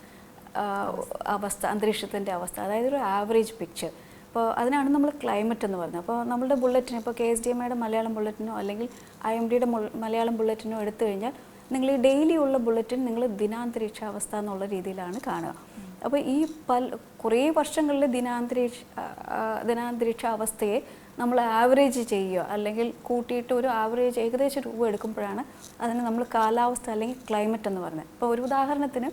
[SPEAKER 2] അവസ്ഥ അന്തരീക്ഷത്തിന്റെ അവസ്ഥ. അതായത് ഒരു ആവറേജ് പിക്ചർ അപ്പോൾ അതിനാണ് നമ്മൾ ക്ലൈമറ്റ് എന്ന് പറയുന്നത്. അപ്പോൾ നമ്മുടെ ബുള്ളറ്റിന് ഇപ്പോൾ കെ എസ് ഡി എമ്മയുടെ മലയാളം ബുള്ളറ്റിനോ അല്ലെങ്കിൽ ഐ എം ഡിയുടെ മലയാളം ബുള്ളറ്റിനോ എടുത്തു കഴിഞ്ഞാൽ നിങ്ങൾ ഈ ഡെയിലി ഉള്ള ബുള്ളറ്റിൻ നിങ്ങൾ ദിനാന്തരീക്ഷാവസ്ഥ എന്നുള്ള രീതിയിലാണ് കാണുക. അപ്പോൾ ഈ പല കുറേ വർഷങ്ങളിൽ ദിനാന്തരീക്ഷ ആ, ആ, ദിനാന്തരീക്ഷ അവസ്ഥയെ നമ്മൾ ആവറേജ് ചെയ്യുക. അല്ലെങ്കിൽ കൂട്ടിയിട്ട് ഒരു ആവറേജ് ഏകദേശം രൂപ എടുക്കുമ്പോഴാണ് അതിന് നമ്മൾ കാലാവസ്ഥ അല്ലെങ്കിൽ ക്ലൈമറ്റ് എന്ന് പറയുന്നത് ഇപ്പോൾ ഒരു ഉദാഹരണത്തിന്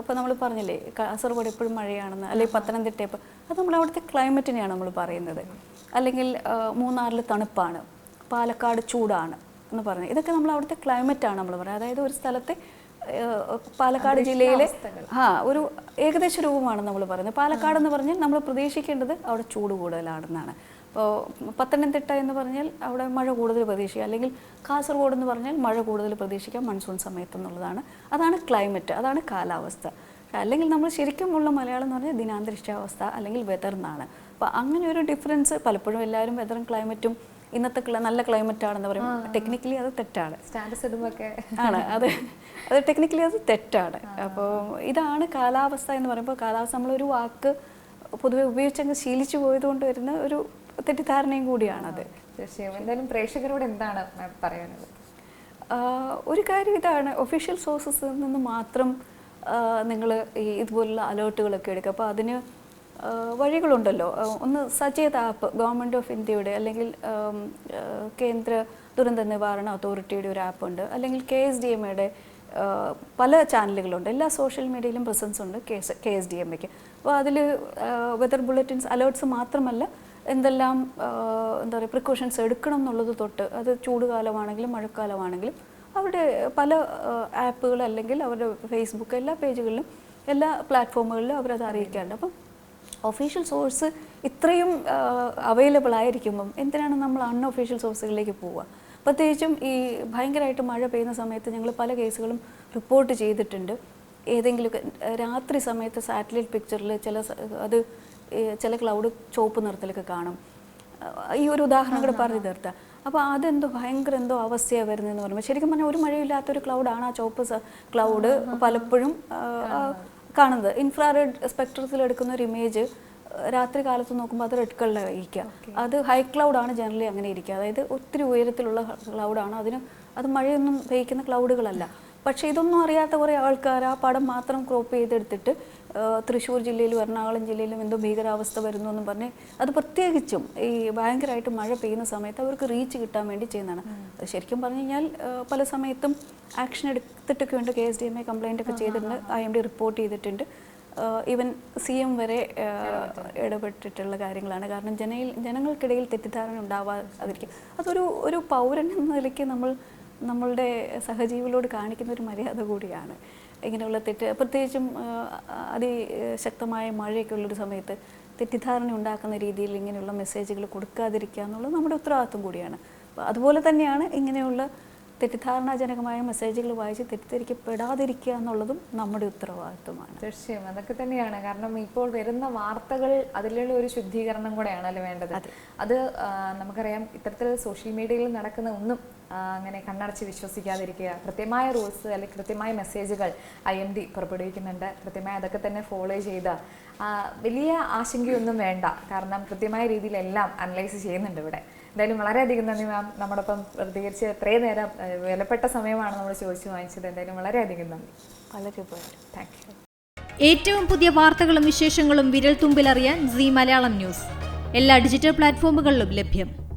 [SPEAKER 2] ഇപ്പോൾ നമ്മൾ പറഞ്ഞില്ലേ കാസർഗോഡ് എപ്പോഴും മഴയാണെന്ന് അല്ലെങ്കിൽ പത്തനംതിട്ട ഇപ്പോൾ അത് നമ്മൾ അവിടുത്തെ ക്ലൈമറ്റിനെയാണ് നമ്മൾ പറയുന്നത്. അല്ലെങ്കിൽ മൂന്നാറിൽ തണുപ്പാണ് പാലക്കാട് ചൂടാണ് എന്ന് പറഞ്ഞത് ഇതൊക്കെ നമ്മൾ അവിടുത്തെ ക്ലൈമറ്റാണ് നമ്മൾ പറയുന്നത്. അതായത് ഒരു സ്ഥലത്തെ പാലക്കാട് ജില്ലയിലെ ആ ഒരു ഏകദേശ രൂപമാണ് നമ്മൾ പറയുന്നത്. പാലക്കാട് എന്ന് പറഞ്ഞാൽ നമ്മൾ പ്രതീക്ഷിക്കേണ്ടത് അവിടെ ചൂട് കൂടുതലാണെന്നാണ്. ഇപ്പോൾ പത്തനംതിട്ട എന്ന് പറഞ്ഞാൽ അവിടെ മഴ കൂടുതൽ പ്രതീക്ഷിക്കുക. അല്ലെങ്കിൽ കാസർഗോഡ് എന്ന് പറഞ്ഞാൽ മഴ കൂടുതൽ പ്രതീക്ഷിക്കാം മൺസൂൺ സമയത്ത് എന്നുള്ളതാണ്. അതാണ് ക്ലൈമറ്റ് അതാണ് കാലാവസ്ഥ. അല്ലെങ്കിൽ നമ്മൾ ശരിക്കും ഉള്ള മലയാളം എന്ന് പറഞ്ഞാൽ ദിനാന്തരീക്ഷാവസ്ഥ അല്ലെങ്കിൽ വെതർ എന്നാണ്. അപ്പോൾ അങ്ങനെ ഒരു ഡിഫറൻസ് പലപ്പോഴും എല്ലാവരും വെതറും ക്ലൈമറ്റും ഇന്നത്തെ നല്ല ക്ലൈമറ്റ് ആണെന്ന് പറയും. ടെക്നിക്കലി അത് തെറ്റാണ്.
[SPEAKER 1] സ്റ്റാറ്റസ്
[SPEAKER 2] ആണ്. അത് അത് ടെക്നിക്കലി അത് തെറ്റാണ്. അപ്പോൾ ഇതാണ് കാലാവസ്ഥ എന്ന് പറയുമ്പോൾ കാലാവസ്ഥ നമ്മളൊരു വാക്ക് പൊതുവെ ഉപയോഗിച്ചങ്ങ് ശീലിച്ചു പോയതുകൊണ്ട് വരുന്ന ഒരു തെറ്റിദ്ധാരണയും കൂടിയാണത്.
[SPEAKER 1] തീർച്ചയായും എന്തായാലും പ്രേക്ഷകരോട് എന്താണ് പറയാനുള്ളത്?
[SPEAKER 2] ഒരു കാര്യം ഇതാണ്. ഒഫീഷ്യൽ സോഴ്സസിൽ നിന്ന് മാത്രം നിങ്ങൾ ഈ ഇതുപോലുള്ള അലേർട്ടുകളൊക്കെ എടുക്കുക. അപ്പോൾ അതിന് വഴികളുണ്ടല്ലോ. ഒന്ന് സചേത് ആപ്പ് ഗവൺമെന്റ് ഓഫ് ഇന്ത്യയുടെ അല്ലെങ്കിൽ കേന്ദ്ര ദുരന്ത നിവാരണ അതോറിറ്റിയുടെ ഒരു ആപ്പ് ഉണ്ട്. അല്ലെങ്കിൽ കെ എസ് ഡി എം എയുടെ പല ചാനലുകളുണ്ട്. എല്ലാ സോഷ്യൽ മീഡിയയിലും പ്രസൻസ് ഉണ്ട് K S K S D M A. അപ്പോൾ അതിൽ വെതർ ബുള്ളറ്റിൻസ് അലേർട്ട്സ് മാത്രമല്ല എന്തെല്ലാം എന്താ പറയുക പ്രിക്കോഷൻസ് എടുക്കണം എന്നുള്ളത് തൊട്ട് അത് ചൂടുകാലമാണെങ്കിലും മഴക്കാലമാണെങ്കിലും അവരുടെ പല ആപ്പുകൾ അല്ലെങ്കിൽ അവരുടെ ഫേസ്ബുക്ക് എല്ലാ പേജുകളിലും എല്ലാ പ്ലാറ്റ്ഫോമുകളിലും അവരത് അറിയിക്കാറുണ്ട്. അപ്പം ഒഫീഷ്യൽ സോഴ്സ് ഇത്രയും അവൈലബിൾ ആയിരിക്കുമ്പം എന്തിനാണ് നമ്മൾ അൺഒഫീഷ്യൽ സോഴ്സുകളിലേക്ക് പോവുക? പ്രത്യേകിച്ചും ഈ ഭയങ്കരമായിട്ട് മഴ പെയ്യുന്ന സമയത്ത് ഞങ്ങൾ പല കേസുകളും റിപ്പോർട്ട് ചെയ്തിട്ടുണ്ട്. ഏതെങ്കിലുമൊക്കെ രാത്രി സമയത്ത് സാറ്റലൈറ്റ് പിക്ചറിൽ ചില അത് ചില ക്ലൗഡ് ചുവപ്പ് നിറത്തിലൊക്കെ കാണും. ഈ ഒരു ഉദാഹരണം കൂടെ പറഞ്ഞു തീർത്ത. അപ്പോൾ അതെന്തോ ഭയങ്കര എന്തോ അവസ്ഥയാണ് വരുന്നതെന്ന് പറയുമ്പോൾ ശരിക്കും പറഞ്ഞാൽ ഒരു മഴയില്ലാത്തൊരു ക്ലൗഡാണ് ആ ചുവപ്പ് ക്ലൗഡ് പലപ്പോഴും കാണുന്നത്. ഇൻഫ്രാറെഡ് സ്പെക്ട്രത്തിൽ എടുക്കുന്ന ഒരു ഇമേജ് രാത്രി കാലത്ത് നോക്കുമ്പോൾ അത് റെഡ് കളറായിരിക്കാം അത് ഹൈ ക്ലൗഡാണ് ജനറലി അങ്ങനെ ഇരിക്കുക അതായത് ഒത്തിരി ഉയരത്തിലുള്ള ക്ലൗഡാണ് അതിന് അത് മഴയൊന്നും പെയ്ക്കുന്ന ക്ലൗഡുകളല്ല പക്ഷേ ഇതൊന്നും അറിയാത്ത കുറേ ആൾക്കാർ ആ പടം മാത്രം ക്രോപ്പ് ചെയ്തെടുത്തിട്ട് തൃശ്ശൂർ ജില്ലയിലും എറണാകുളം ജില്ലയിലും എന്തോ ഭീകരാവസ്ഥ വരുന്നു എന്ന് പറഞ്ഞ് അത് പ്രത്യേകിച്ചും ഈ ഭയങ്കരമായിട്ട് മഴ പെയ്യുന്ന സമയത്ത് അവർക്ക് റീച്ച് കിട്ടാൻ വേണ്ടി ചെയ്യുന്നതാണ്. അത് ശരിക്കും പറഞ്ഞു കഴിഞ്ഞാൽ പല സമയത്തും ആക്ഷൻ എടുത്തിട്ടൊക്കെ ഉണ്ട്. K S D M A complaint ഒക്കെ ചെയ്തിട്ടുണ്ട്. ഐ എം ഡി റിപ്പോർട്ട് ചെയ്തിട്ടുണ്ട്. ഈവൻ സി എം വരെ ഇടപെട്ടിട്ടുള്ള കാര്യങ്ങളാണ്. കാരണം ജനയിൽ ജനങ്ങൾക്കിടയിൽ തെറ്റിദ്ധാരണ ഉണ്ടാവാതിരിക്കും. അതൊരു ഒരു പൗരൻ എന്ന നിലയ്ക്ക് നമ്മൾ നമ്മളുടെ സഹജീവികളോട് കാണിക്കുന്ന ഒരു മര്യാദ കൂടിയാണ്. ഇങ്ങനെയുള്ള തെറ്റ് പ്രത്യേകിച്ചും അതി അതിശക്തമായ മഴയൊക്കെ ഉള്ളൊരു സമയത്ത് തെറ്റിദ്ധാരണ ഉണ്ടാക്കുന്ന രീതിയിൽ ഇങ്ങനെയുള്ള മെസ്സേജുകൾ കൊടുക്കാതിരിക്കുക എന്നുള്ളത് നമ്മുടെ ഉത്തരവാദിത്വം കൂടിയാണ്. അതുപോലെ തന്നെയാണ് ഇങ്ങനെയുള്ള തെറ്റിദ്ധാരണാജനകമായ മെസ്സേജുകൾ വായിച്ച് തെറ്റിദ്ധരിക്കപ്പെടാതിരിക്കുക എന്നുള്ളതും നമ്മുടെ ഉത്തരവാദിത്വമാണ്.
[SPEAKER 1] തീർച്ചയായും. അതൊക്കെ തന്നെയാണ്. കാരണം ഇപ്പോൾ വരുന്ന വാർത്തകൾ അതിലുള്ള ഒരു ശുദ്ധീകരണം കൂടെയാണ് അല്ലെ വേണ്ടത്. അത്. നമുക്കറിയാം ഇത്തരത്തിൽ സോഷ്യൽ മീഡിയയിൽ നടക്കുന്ന ഒന്നും അങ്ങനെ കണ്ണടച്ച് വിശ്വസിക്കാതിരിക്കുക. കൃത്യമായ റൂൾസ് അല്ലെങ്കിൽ കൃത്യമായ മെസ്സേജുകൾ ഐ എം ഡി പുറപ്പെടുവിക്കുന്നുണ്ട്. കൃത്യമായി അതൊക്കെ തന്നെ ഫോളോ ചെയ്ത് വലിയ ആശങ്കയൊന്നും വേണ്ട. കാരണം കൃത്യമായ രീതിയിലെല്ലാം അനലൈസ് ചെയ്യുന്നുണ്ട് ഇവിടെ. എന്തായാലും വളരെയധികം നന്ദി മാം നമ്മോടൊപ്പം പ്രതികരിച്ച് എത്രയും നേരം വിലപ്പെട്ട സമയമാണ് നമ്മൾ ചോദിച്ചു വാങ്ങിച്ചത്. എന്തായാലും വളരെയധികം നന്ദി.
[SPEAKER 2] വളരെ ഉപകാരം
[SPEAKER 1] താങ്ക് യു
[SPEAKER 3] ഏറ്റവും പുതിയ വാർത്തകളും വിശേഷങ്ങളും വിരൽ തുമ്പിലറിയാൻ സി മലയാളം ന്യൂസ്. എല്ലാ ഡിജിറ്റൽ പ്ലാറ്റ്ഫോമുകളിലും ലഭ്യം.